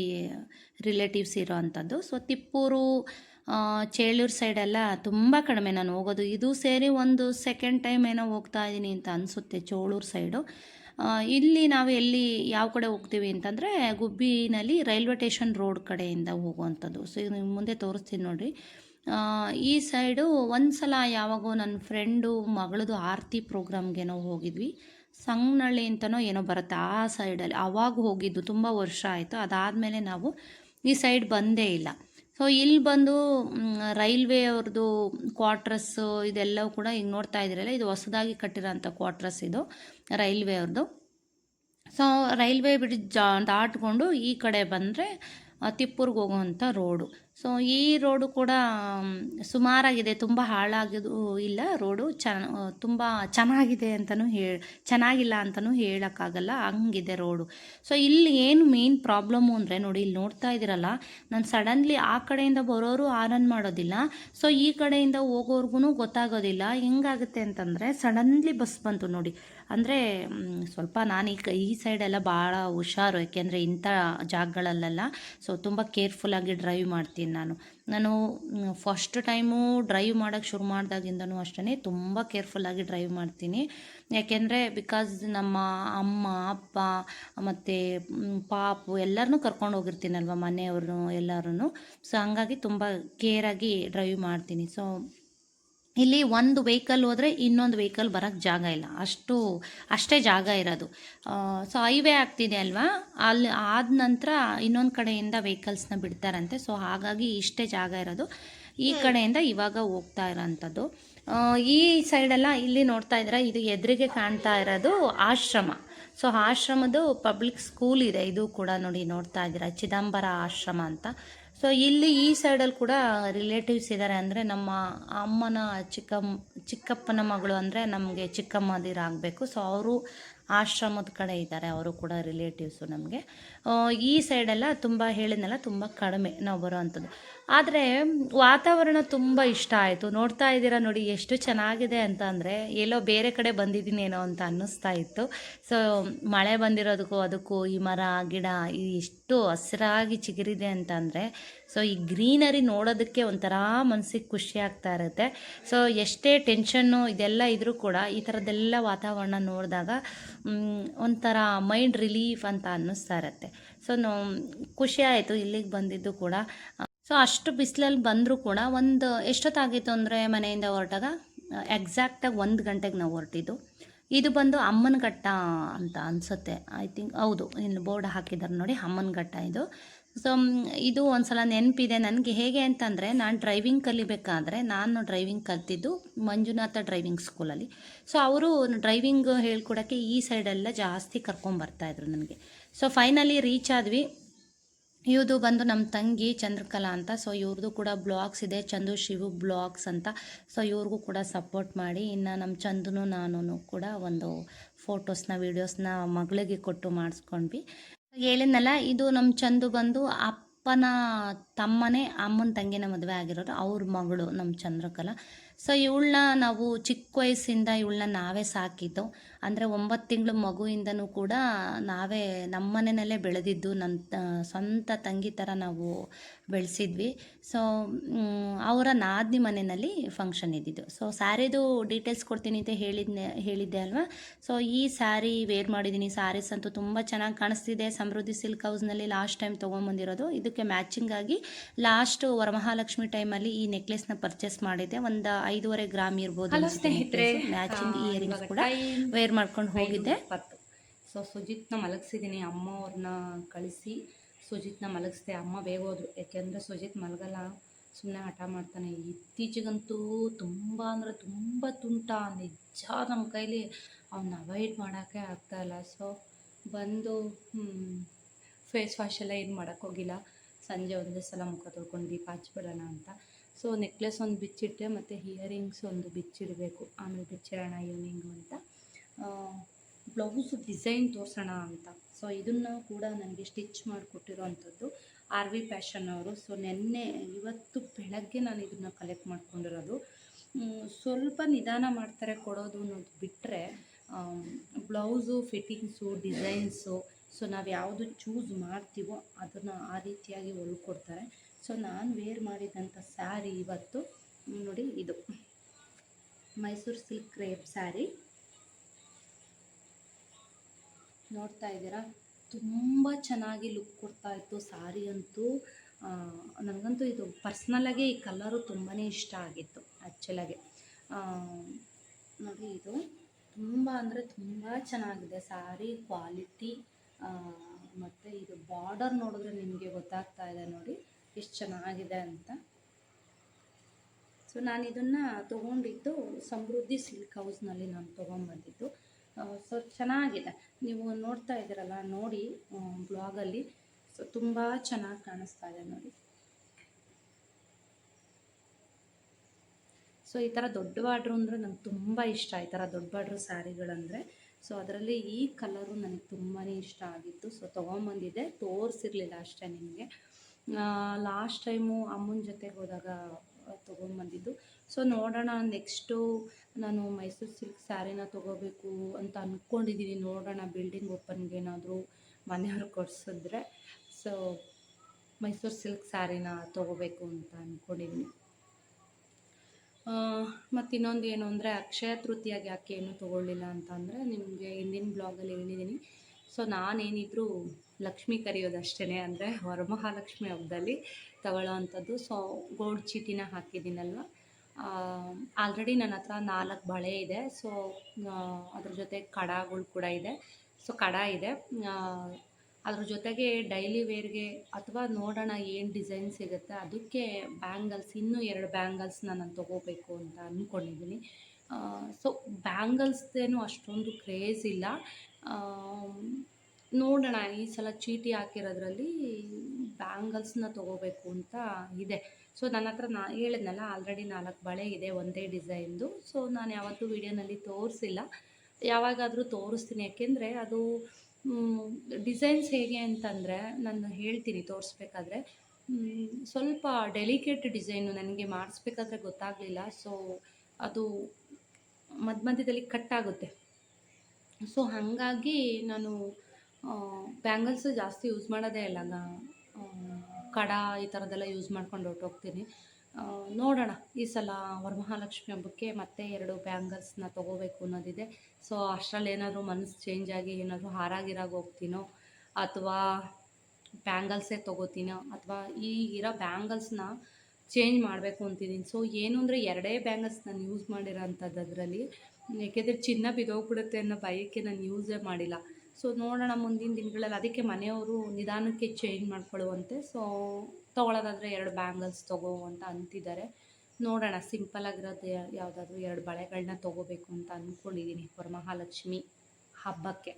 ರಿಲೇಟಿವ್ಸ್ ಇರೋ ಅಂಥದ್ದು ಸೊ, ತಿಪ್ಪೂರು ಚೇಳೂರು ಸೈಡೆಲ್ಲ ತುಂಬ ಕಡಿಮೆ ನಾನು ಹೋಗೋದು. ಇದು ಸೇರಿ ಒಂದು ಸೆಕೆಂಡ್ ಟೈಮ್ ಏನೋ ಹೋಗ್ತಾ ಇದ್ದೀನಿ ಅಂತ ಅನಿಸುತ್ತೆ ಚೋಳೂರು ಸೈಡು ಇಲ್ಲಿ ನಾವು ಎಲ್ಲಿ ಯಾವ ಕಡೆ ಹೋಗ್ತೀವಿ ಅಂತಂದರೆ ಗುಬ್ಬಿನಲ್ಲಿ ರೈಲ್ವೆ ಟೇಷನ್ ರೋಡ್ ಕಡೆಯಿಂದ ಹೋಗುವಂಥದ್ದು. ಸೊ ಇದು ಮುಂದೆ ತೋರಿಸ್ತೀನಿ ನೋಡಿರಿ. ಈ ಸೈಡು ಒಂದು ಸಲ ಯಾವಾಗೋ ನನ್ನ ಫ್ರೆಂಡು ಮಗಳದು ಆರತಿ ಪ್ರೋಗ್ರಾಮ್ಗೇನೋ ಹೋಗಿದ್ವಿ. ಸಂಗ್ನಳ್ಳಿ ಅಂತನೋ ಏನೋ ಬರುತ್ತೆ ಆ ಸೈಡಲ್ಲಿ ಆವಾಗ ಹೋಗಿದ್ದು, ತುಂಬ ವರ್ಷ ಆಯಿತು. ಅದಾದಮೇಲೆ ನಾವು ಈ ಸೈಡ್ ಬಂದೇ ಇಲ್ಲ. ಸೊ ಇಲ್ಲಿ ಬಂದು ರೈಲ್ವೆ ಅವ್ರದ್ದು ಕ್ವಾರ್ಟ್ರಸ್ಸು ಇದೆಲ್ಲವೂ ಕೂಡ ಈಗ ನೋಡ್ತಾ ಇದ್ದೀರಲ್ಲ ಇದು ಹೊಸದಾಗಿ ಕಟ್ಟಿರೋಂಥ ಕ್ವಾರ್ಟ್ರಸ್ ಇದು, ರೈಲ್ವೆ ಅವ್ರದ್ದು ಸೊ ರೈಲ್ವೆ ಬ್ರಿಡ್ಜ್ ದಾಟ್ಕೊಂಡು ಈ ಕಡೆ ಬಂದರೆ ತಿಪ್ಪೂರ್ಗೆ ಹೋಗುವಂಥ ರೋಡು ಸೊ ಈ ರೋಡು ಕೂಡ ಸುಮಾರಾಗಿದೆ. ತುಂಬ ಹಾಳಾಗಿದ್ದು ಇಲ್ಲ. ರೋಡು ಚ ತುಂಬ ಚೆನ್ನಾಗಿದೆ ಅಂತಲೂ ಹೇಳಿ ಚೆನ್ನಾಗಿಲ್ಲ ಅಂತಲೂ ಹೇಳೋಕ್ಕಾಗಲ್ಲ. ಹಂಗಿದೆ ರೋಡು. ಸೊ ಇಲ್ಲಿ ಏನು ಮೇನ್ ಪ್ರಾಬ್ಲಮ್ಮು ಅಂದರೆ ನೋಡಿ, ಇಲ್ಲಿ ನೋಡ್ತಾ ಇದ್ದೀರಲ್ಲ, ನಾನು ಸಡನ್ಲಿ ಆ ಕಡೆಯಿಂದ ಬರೋರು ಆರನ್ ಮಾಡೋದಿಲ್ಲ. ಸೊ ಈ ಕಡೆಯಿಂದ ಹೋಗೋರ್ಗು ಗೊತ್ತಾಗೋದಿಲ್ಲ. ಹೆಂಗಾಗುತ್ತೆ ಅಂತಂದರೆ ಸಡನ್ಲಿ ಬಸ್ ಬಂತು ನೋಡಿ. ಅಂದರೆ ಸ್ವಲ್ಪ ನಾನು ಈ ಈ ಸೈಡೆಲ್ಲ ಭಾಳ ಹುಷಾರು. ಯಾಕೆಂದರೆ ಇಂಥ ಜಾಗಗಳಲ್ಲೆಲ್ಲ ಸೊ ತುಂಬ ಕೇರ್ಫುಲ್ಲಾಗಿ ಡ್ರೈವ್ ಮಾಡ್ತೀನಿ. ನಾನು. ನಾನು ಫಸ್ಟ್ ಟೈಮು ಡ್ರೈವ್ ಮಾಡೋಕ್ಕೆ ಶುರು ಮಾಡಿದಾಗಿಂದನೂ ಅಷ್ಟೇ ತುಂಬ ಕೇರ್ಫುಲ್ಲಾಗಿ ಡ್ರೈವ್ ಮಾಡ್ತೀನಿ. ಯಾಕೆಂದರೆ ಬಿಕಾಸ್ ನಮ್ಮ ಅಮ್ಮ, ಅಪ್ಪ, ಮತ್ತು ಪಾಪು ಎಲ್ಲರನ್ನೂ ಕರ್ಕೊಂಡು ಹೋಗಿರ್ತೀನಲ್ವ ಮನೆಯವ್ರನ್ನೂ ಎಲ್ಲರೂ ಸೊ ಹಂಗಾಗಿ ತುಂಬ ಕೇರಾಗಿ ಡ್ರೈವ್ ಮಾಡ್ತೀನಿ. ಸೊ ಇಲ್ಲಿ ಒಂದು ವೆಹಿಕಲ್ ಹೋದರೆ ಇನ್ನೊಂದು ವೆಹಿಕಲ್ ಬರೋಕ್ಕೆ ಜಾಗ ಇಲ್ಲ. ಅಷ್ಟು ಅಷ್ಟೇ ಜಾಗ ಇರೋದು. ಸೊ ಹೈವೇ ಆಗ್ತಿದೆ ಅಲ್ವಾ? ಅಲ್ಲಿ ಆದ ನಂತರ ಇನ್ನೊಂದು ಕಡೆಯಿಂದ ವೆಹಿಕಲ್ಸ್ನ ಬಿಡ್ತಾರಂತೆ. ಸೊ ಹಾಗಾಗಿ ಇಷ್ಟೇ ಜಾಗ ಇರೋದು. ಈ ಕಡೆಯಿಂದ ಇವಾಗ ಹೋಗ್ತಾ ಇರೋಂಥದ್ದು. ಈ ಸೈಡೆಲ್ಲ ಇಲ್ಲಿ ನೋಡ್ತಾ ಇದ್ರೆ ಇದು ಎದುರಿಗೆ ಕಾಣ್ತಾ ಇರೋದು ಆಶ್ರಮ. ಸೊ ಆಶ್ರಮದ್ದು ಪಬ್ಲಿಕ್ ಸ್ಕೂಲ್ ಇದೆ. ಇದು ಕೂಡ ನೋಡಿ ನೋಡ್ತಾ ಇದ್ದೀರಾ. ಚಿದಂಬರ ಆಶ್ರಮ ಅಂತ. ಸೊ ಇಲ್ಲಿ ಈ ಸೈಡಲ್ಲಿ ಕೂಡ ರಿಲೇಟಿವ್ಸ್ ಇದ್ದಾರೆ ಅಂದರೆ ನಮ್ಮ ಅಮ್ಮನ ಚಿಕ್ಕಮ್ಮ ಚಿಕ್ಕಪ್ಪನ ಮಗಳು ಅಂದರೆ ನಮಗೆ ಚಿಕ್ಕಮ್ಮದಿರಾಗಬೇಕು ಸೊ ಅವರು ಆಶ್ರಮದ ಕಡೆ ಇದ್ದಾರೆ ಅವರು ಕೂಡ ರಿಲೇಟಿವ್ಸು ನಮಗೆ. ಈ ಸೈಡೆಲ್ಲ ತುಂಬ ಹೇಳಿದ್ನಲ್ಲ, ತುಂಬ ಕಡಿಮೆ ನಾವು ಬರೋ ಅಂಥದ್ದು ಆದರೆ, ವಾತಾವರಣ ತುಂಬ ಇಷ್ಟ ಆಯಿತು. ನೋಡ್ತಾ ಇದ್ದೀರಾ ನೋಡಿ, ಎಷ್ಟು ಚೆನ್ನಾಗಿದೆ ಅಂತ ಅಂದರೆ, ಎಲ್ಲೋ ಬೇರೆ ಕಡೆ ಬಂದಿದ್ದೀನೇನೋ ಅಂತ ಅನ್ನಿಸ್ತಾ ಇತ್ತು. ಸೊ ಮಳೆ ಬಂದಿರೋದಕ್ಕೂ ಅದಕ್ಕೂ, ಈ ಮರ, ಗಿಡ ಎಷ್ಟು ಹಸಿರಾಗಿ ಚಿಗುರಿದೆ ಅಂತ ಅಂದರೆ ಸೊ ಈ ಗ್ರೀನರಿ ನೋಡೋದಕ್ಕೆ ಒಂಥರ ಮನಸ್ಸಿಗೆ ಖುಷಿ ಆಗ್ತಾ ಇರುತ್ತೆ. ಸೊ ಎಷ್ಟೇ ಟೆನ್ಷನ್ನು ಇದೆಲ್ಲ ಇದ್ದರೂ ಕೂಡ, ಈ ಥರದ್ದೆಲ್ಲ ವಾತಾವರಣ ನೋಡಿದಾಗ ಒಂಥರ ಮೈಂಡ್ ರಿಲೀಫ್ ಅಂತ ಅನ್ನಿಸ್ತಾ ಇರುತ್ತೆ. ಸೊ ಖುಷಿ ಆಯಿತು ಇಲ್ಲಿಗೆ ಬಂದಿದ್ದು ಕೂಡ. ಸೊ ಅಷ್ಟು ಬಿಸಿಲಲ್ಲಿ ಬಂದರೂ ಕೂಡ ಒಂದು ಎಷ್ಟೊತ್ತಾಗಿತ್ತು ಅಂದರೆ ಮನೆಯಿಂದ ಹೊರಟಾಗ? ಎಕ್ಸಾಕ್ಟಾಗಿ ಒಂದು ಗಂಟೆಗೆ ನಾವು ಹೊರಟಿದ್ದು. ಇದು ಬಂದು ಅಮ್ಮನಘಟ್ಟ ಅಂತ ಅನಿಸುತ್ತೆ. ಐ ಥಿಂಕ್ ಹೌದು ಇಲ್ಲಿ ಬೋರ್ಡ್ ಹಾಕಿದ್ದಾರೆ ನೋಡಿ ಅಮ್ಮನಘಟ್ಟ ಇದು. ಸೊ ಇದು ಒಂದು ಸಲ ನೆನಪಿದೆ ನನಗೆ. ಹೇಗೆ ಅಂತಂದರೆ, ನಾನು ಡ್ರೈವಿಂಗ್ ಕಲಿಬೇಕಾದ್ರೆ ನಾನು ಡ್ರೈವಿಂಗ್ ಕಲ್ತಿದ್ದು ಮಂಜುನಾಥ ಡ್ರೈವಿಂಗ್ ಸ್ಕೂಲಲ್ಲಿ ಸೊ ಅವರು ಡ್ರೈವಿಂಗ್ ಹೇಳ್ಕೊಡೋಕ್ಕೆ ಈ ಸೈಡೆಲ್ಲ ಜಾಸ್ತಿ ಕರ್ಕೊಂಬರ್ತಾಯಿದ್ರು ನನಗೆ. ಸೊ ಫೈನಲಿ ರೀಚ್ ಆದ್ವಿ. ಇವ್ದು ಬಂದು ನಮ್ಮ ತಂಗಿ ಚಂದ್ರಕಲಾ ಅಂತ. ಸೊ ಇವ್ರದ್ದು ಕೂಡ ಬ್ಲಾಗ್ಸ್ ಇದೆ. ಚಂದು, ಶಿವು ಬ್ಲಾಗ್ಸ್ ಅಂತ. ಸೊ ಇವ್ರಿಗೂ ಕೂಡ ಸಪೋರ್ಟ್ ಮಾಡಿ, ಇನ್ನು ನಮ್ಮ ಚಂದನು ನಾನು ಕೂಡ ಒಂದು ಫೋಟೋಸ್ನ ವೀಡಿಯೋಸ್ನ ಮಗಳಿಗೆ ಕೊಟ್ಟು ಮಾಡಿಸ್ಕೊಂಡ್ವಿ. ಹೇಳಿದ್ನಲ್ಲ, ಇದು ನಮ್ಮ ಚಂದು ಬಂದು ಅಪ್ಪನ ತಮ್ಮನೇ ಅಮ್ಮನ ತಂಗಿನ ಮದುವೆ ಆಗಿರೋರು. ಅವ್ರ ಮಗಳು ನಮ್ಮ ಚಂದ್ರಕಲಾ. ಸೊ ಇವಳನ್ನ ನಾವು ಚಿಕ್ಕ ವಯಸ್ಸಿಂದ ಇವಳನ್ನ ನಾವೇ ಸಾಕಿದ್ದು. ಅಂದರೆ ಒಂಬತ್ತು ತಿಂಗಳು ಮಗುವಿಂದನೂ ಕೂಡ ನಾವೇ ನಮ್ಮ ಮನೆಯಲ್ಲೇ ಬೆಳೆದಿದ್ದು ನನ್ನ ಸ್ವಂತ ತಂಗಿ ಥರ ನಾವು ಬೆಳೆಸಿದ್ವಿ. ಸೊ ಅವರ ನಾದಿನಿ ಮನೆಯಲ್ಲಿ ಫಂಕ್ಷನ್ ಇದ್ದಿದ್ದು. ಸೊ ಸ್ಯಾರಿದು ಡೀಟೇಲ್ಸ್ ಕೊಡ್ತೀನಿ ಅಂತ ಹೇಳಿದ್ನೆ ಹೇಳಿದ್ದೆ ಅಲ್ವಾ? ಸೊ ಈ ಸ್ಯಾರಿ ವೇರ್ ಮಾಡಿದ್ದೀನಿ. ಸ್ಯಾರೀಸ್ ಅಂತೂ ತುಂಬ ಚೆನ್ನಾಗಿ ಕಾಣಿಸ್ತಿದೆ. ಸಮೃದ್ಧಿ ಸಿಲ್ಕ್ ಹೌಸ್ನಲ್ಲಿ ಲಾಸ್ಟ್ ಟೈಮ್ ತೊಗೊಂಬಂದಿರೋದು ಇದಕ್ಕೆ ಮ್ಯಾಚಿಂಗ್ ಆಗಿ ಲಾಸ್ಟ್ ವರಮಹಾಲಕ್ಷ್ಮಿ ಟೈಮಲ್ಲಿ ಈ ನೆಕ್ಲೆಸ್ನ ಪರ್ಚೇಸ್ ಮಾಡಿದ್ದೆ. ಒಂದು ಐದೂವರೆ ಗ್ರಾಮ್ ಇರ್ಬೋದು ಮ್ಯಾಚಿಂಗ್ ಇಯರಿಂಗ್ಸ್ ಕೂಡ ವೇರ್ ಮಾಡ್ಕೊಂಡು ಹೋಗಿದ್ದೆ. ಇಪ್ಪತ್ತು. ಸೊ ಸುಜಿತ್ನ ಮಲಗಿಸಿದ್ದೀನಿ ಅಮ್ಮ ಅವ್ರನ್ನ ಕಳಿಸಿ ಸುಜಿತ್ನ ಮಲಗಿಸ್ದೆ. ಅಮ್ಮ ಬೇಗ ಹೋದ್ರು. ಯಾಕೆಂದರೆ ಸುಜಿತ್ ಮಲಗಲ್ಲ. ಸುಮ್ಮನೆ ಹಠ ಮಾಡ್ತಾನೆ. ಇತ್ತೀಚೆಗಂತೂ ತುಂಬ ಅಂದರೆ ತುಂಬ ತುಂಟ ನಿಜ ನಮ್ಮ ಕೈಲಿ. ಅವನ್ನ ಅವಾಯ್ಡ್ ಮಾಡೋಕ್ಕೆ ಆಗ್ತಾಯಿಲ್ಲ ಸೊ ಬಂದು ಫೇಸ್ ವಾಶ್ ಎಲ್ಲ ಏನು ಮಾಡೋಕ್ಕೋಗಿಲ್ಲ ಸಂಜೆ ಒಂದೇ ಸಲ ಮುಖ ತೊಳ್ಕೊಂಡು ದೀಪ ಹಚ್ಬಿಡೋಣ ಅಂತ. ಸೊ ನೆಕ್ಲೆಸ್ ಒಂದು ಬಿಚ್ಚಿಟ್ಟೆ ಮತ್ತು ಇಯರಿಂಗ್ಸ್ ಒಂದು ಬಿಚ್ಚಿಡಬೇಕು. ಆಮೇಲೆ ಬಿಚ್ಚಿಡೋಣ ಈವ್ನಿಂಗು ಅಂತ. ಬ್ಲೌಸು ಡಿಸೈನ್ ತೋರಿಸೋಣ ಅಂತ. ಸೊ ಇದನ್ನು ಕೂಡ ನನಗೆ ಸ್ಟಿಚ್ ಮಾಡಿಕೊಟ್ಟಿರೋ ಅಂಥದ್ದು ಆರ್ ವಿ ಪ್ಯಾಷನ್ ಅವರು. ಸೊ ನೆನ್ನೆ, ಇವತ್ತು ಬೆಳಗ್ಗೆ ನಾನು ಇದನ್ನು ಕಲೆಕ್ಟ್ ಮಾಡ್ಕೊಂಡಿರೋದು. ಸ್ವಲ್ಪ ನಿಧಾನ ಮಾಡ್ತಾರೆ ಕೊಡೋದು ಅನ್ನೋದು ಬಿಟ್ಟರೆ ಬ್ಲೌಸು ಫಿಟ್ಟಿಂಗ್ಸು ಡಿಸೈನ್ಸು ಸೊ ನಾವು ಯಾವುದು ಚೂಸ್ ಮಾಡ್ತೀವೋ ಅದನ್ನು ಆ ರೀತಿಯಾಗಿ ಹೊಲ್ಕೊಡ್ತಾರೆ ಸೊ ನಾನು ವೇರ್ ಮಾಡಿದಂಥ ಸ್ಯಾರಿ ಇವತ್ತು, ನೋಡಿ ಇದು. ಮೈಸೂರು ಸಿಲ್ಕ್ ಕ್ರೇಪ್ ಸ್ಯಾರಿ ನೋಡ್ತಾ ಇದ್ದೀರಾ? ತುಂಬ ಚೆನ್ನಾಗಿ ಲುಕ್ ಕೊಡ್ತಾ ಇತ್ತು ಸಾರಿ ಅಂತೂ. ನನಗಂತೂ ಇದು ಪರ್ಸ್ನಲಾಗೆ ಈ ಕಲರು ತುಂಬಾ ಇಷ್ಟ ಆಗಿತ್ತು ಆ್ಯಕ್ಚುಲಾಗೆ ನೋಡಿ ಇದು ತುಂಬ ಅಂದರೆ ತುಂಬ ಚೆನ್ನಾಗಿದೆ ಸಾರಿ ಕ್ವಾಲಿಟಿ ಮತ್ತು ಇದು ಬಾರ್ಡರ್ ನೋಡಿದ್ರೆ ನಿಮಗೆ ಗೊತ್ತಾಗ್ತಾ ಇದೆ ನೋಡಿ, ಎಷ್ಟು ಚೆನ್ನಾಗಿದೆ ಅಂತ. ಸೊ ನಾನು ಇದನ್ನು ತೊಗೊಂಡಿದ್ದು ಸಮೃದ್ಧಿ ಸಿಲ್ಕ್ ಹೌಸ್ನಲ್ಲಿ ನಾನು ತೊಗೊಂಬಂದಿದ್ದು. ಸೊ ಚೆನ್ನಾಗಿದೆ. ನೀವು ನೋಡ್ತಾ ಇದ್ದೀರಲ್ಲ, ನೋಡಿ ಬ್ಲಾಗಲ್ಲಿ. ಸೊ ತುಂಬ ಚೆನ್ನಾಗಿ ಕಾಣಿಸ್ತಾ ಇದೆ ನೋಡಿ. ಸೊ ಈ ಥರ ದೊಡ್ಡ ಬಾರ್ಡ್ರು ಅಂದರೆ ನಂಗೆ ತುಂಬ ಇಷ್ಟ. ಈ ಥರ ದೊಡ್ಡ ಬಾರ್ಡ್ರು ಸ್ಯಾರಿಗಳಂದರೆ. ಸೊ ಅದರಲ್ಲಿ ಈ ಕಲರು ನನಗೆ ತುಂಬಾ ಇಷ್ಟ ಆಗಿತ್ತು. ಸೊ ತೊಗೊಂಬಂದಿದ್ದೆ. ತೋರಿಸಿರ್ಲಿಲ್ಲ ಅಷ್ಟೇ ನಿಮಗೆ. ಲಾಸ್ಟ್ ಟೈಮು ಅಮ್ಮನ ಜೊತೆಗೆ ಹೋದಾಗ ತೊಗೊಂಬಂದಿದ್ದು. ಸೊ ನೋಡೋಣ, ನೆಕ್ಸ್ಟು ನಾನು ಮೈಸೂರು ಸಿಲ್ಕ್ ಸ್ಯಾರಿನ ತೊಗೋಬೇಕು ಅಂತ ಅಂದ್ಕೊಂಡಿದ್ದೀನಿ ನೋಡೋಣ, ಬಿಲ್ಡಿಂಗ್ ಓಪನ್ಗೆ ಏನಾದರೂ ಮನೆಯವ್ರು ಕೊಡಿಸಿದ್ರೆ. ಸೊ ಮೈಸೂರು ಸಿಲ್ಕ್ ಸ್ಯಾರಿನ ತೊಗೋಬೇಕು ಅಂತ ಅಂದ್ಕೊಂಡಿದ್ದೀನಿ ಮತ್ತು ಇನ್ನೊಂದು ಏನು ಅಂದರೆ, ಅಕ್ಷಯ ತೃತೀಯಾಗಿ ಯಾಕೆ ಏನು ತೊಗೊಳ್ಳಿಲ್ಲ ಅಂತ ಅಂದರೆ, ನಿಮಗೆ ಹಿಂದಿನ ಬ್ಲಾಗಲ್ಲಿ ಹೇಳಿದ್ದೀನಿ ಸೊ ನಾನೇನಿದ್ರು ಲಕ್ಷ್ಮಿ ಕರೆಯೋದಷ್ಟೇ ಅಂದರೆ ವರಮಹಾಲಕ್ಷ್ಮಿ ಹಬ್ಬದಲ್ಲಿ ತಗೊಳ್ಳೋ ಅಂಥದ್ದು ಸೊ ಗೋಲ್ಡ್ ಚೀಟಿನ ಹಾಕಿದ್ದೀನಲ್ವ? ಆಲ್ರೆಡಿ ನನ್ನ ಹತ್ರ ನಾಲ್ಕು ಬಳೆ ಇದೆ. ಸೊ ಅದ್ರ ಜೊತೆ ಕಡಗಳು ಕೂಡ ಇದೆ. ಸೊ ಕಡ ಇದೆ. ಅದ್ರ ಜೊತೆಗೆ ಡೈಲಿ ವೇರ್ಗೆ ಅಥವಾ ನೋಡೋಣ ಏನು ಡಿಸೈನ್ ಸಿಗುತ್ತೆ, ಅದಕ್ಕೆ ಬ್ಯಾಂಗಲ್ಸ್ ಇನ್ನೂ ಎರಡು ಬ್ಯಾಂಗಲ್ಸ್ ನಾನು ತೊಗೋಬೇಕು ಅಂತ ಅಂದ್ಕೊಂಡಿದ್ದೀನಿ ಸೊ ಬ್ಯಾಂಗಲ್ಸ್ದೇನು ಅಷ್ಟೊಂದು ಕ್ರೇಜ್ ಇಲ್ಲ. ನೋಡೋಣ, ಈ ಸಲ ಚೀಟಿ ಹಾಕಿರೋದ್ರಲ್ಲಿ ಬ್ಯಾಂಗಲ್ಸ್ನ ತೊಗೋಬೇಕು ಅಂತ ಇದೆ. ಸೊ, ನನ್ನ ಹತ್ರ ನಾ ಹೇಳಿದ್ನಲ್ಲ ಆಲ್ರೆಡಿ ನಾಲ್ಕು ಬಳೆ ಇದೆ, ಒಂದೇ ಡಿಸೈನ್ದು. ಸೊ, ನಾನು ಯಾವತ್ತೂ ವೀಡಿಯೋನಲ್ಲಿ ತೋರಿಸಿಲ್ಲ. ಯಾವಾಗಾದರೂ ತೋರಿಸ್ತೀನಿ. ಯಾಕೆಂದರೆ ಅದು ಡಿಸೈನ್ಸ್ ಹೇಗೆ ಅಂತಂದರೆ ನಾನು ಹೇಳ್ತೀನಿ ತೋರಿಸ್ಬೇಕಾದ್ರೆ. ಸ್ವಲ್ಪ ಡೆಲಿಕೇಟ್ ಡಿಸೈನು ನನಗೆ ಮಾಡಿಸ್ಬೇಕಾದ್ರೆ ಗೊತ್ತಾಗಲಿಲ್ಲ. ಸೊ, ಅದು ಮಧ್ಯ ಮಧ್ಯದಲ್ಲಿ ಕಟ್ ಆಗುತ್ತೆ. ಸೊ, ಹಾಗಾಗಿ ನಾನು ಬ್ಯಾಂಗಲ್ಸ್ ಜಾಸ್ತಿ ಯೂಸ್ ಮಾಡೋದೇ ಇಲ್ಲ ಕಡ ಈ ಥರದ್ದೆಲ್ಲ ಯೂಸ್ ಮಾಡ್ಕೊಂಡು ಹೊರ್ಟೋಗ್ತೀನಿ. ನೋಡೋಣ, ಈ ಸಲ ವರಮಹಾಲಕ್ಷ್ಮಿ ಹಬ್ಬಕ್ಕೆ ಮತ್ತೆ ಎರಡು ಬ್ಯಾಂಗಲ್ಸ್ನ ತೊಗೋಬೇಕು ಅನ್ನೋದಿದೆ. ಸೊ ಅಷ್ಟರಲ್ಲಿ ಏನಾದರೂ ಮನಸ್ಸು ಚೇಂಜ್ ಆಗಿ ಏನಾದರೂ ಹಾರಾಗಿರಾಗಿ ಹೋಗ್ತೀನೋ, ಅಥವಾ ಬ್ಯಾಂಗಲ್ಸೇ ತೊಗೋತೀನೋ, ಅಥವಾ ಈಗಿರೋ ಬ್ಯಾಂಗಲ್ಸ್ನ ಚೇಂಜ್ ಮಾಡಬೇಕು ಅಂತಿದ್ದೀನಿ ಸೊ ಏನು ಅಂದರೆ ಎರಡೇ ಬ್ಯಾಂಗಲ್ಸ್ ನಾನು ಯೂಸ್ ಮಾಡಿರೋ ಅಂಥದ್ದು ಅದರಲ್ಲಿ ಯಾಕೆಂದರೆ ಚಿನ್ನ ಬಿದ್ದೋಗ್ಬಿಡುತ್ತೆ ಅನ್ನೋ ಭಯಕ್ಕೆ ನಾನು ಯೂಸೇ ಮಾಡಿಲ್ಲ. ಸೊ ನೋಡೋಣ ಮುಂದಿನ ದಿನಗಳಲ್ಲಿ ಅದಕ್ಕೆ ಮನೆಯವರು ನಿಧಾನಕ್ಕೆ ಚೇಂಜ್ ಮಾಡ್ಕೊಳ್ಳುವಂತೆ. ಸೊ ತೊಗೊಳೋದಾದರೆ ಎರಡು ಬ್ಯಾಂಗಲ್ಸ್ ತೊಗೋ ಅಂತ ಅಂತಿದ್ದಾರೆ. ನೋಡೋಣ ಸಿಂಪಲ್ ಆಗಿರೋದು ಯಾವುದಾದ್ರೂ ಎರಡು ಬಳೆಗಳನ್ನ ತೊಗೋಬೇಕು ಅಂತ ಅಂದ್ಕೊಂಡಿದ್ದೀನಿ ವರಮಹಾಲಕ್ಷ್ಮಿ ಹಬ್ಬಕ್ಕೆ.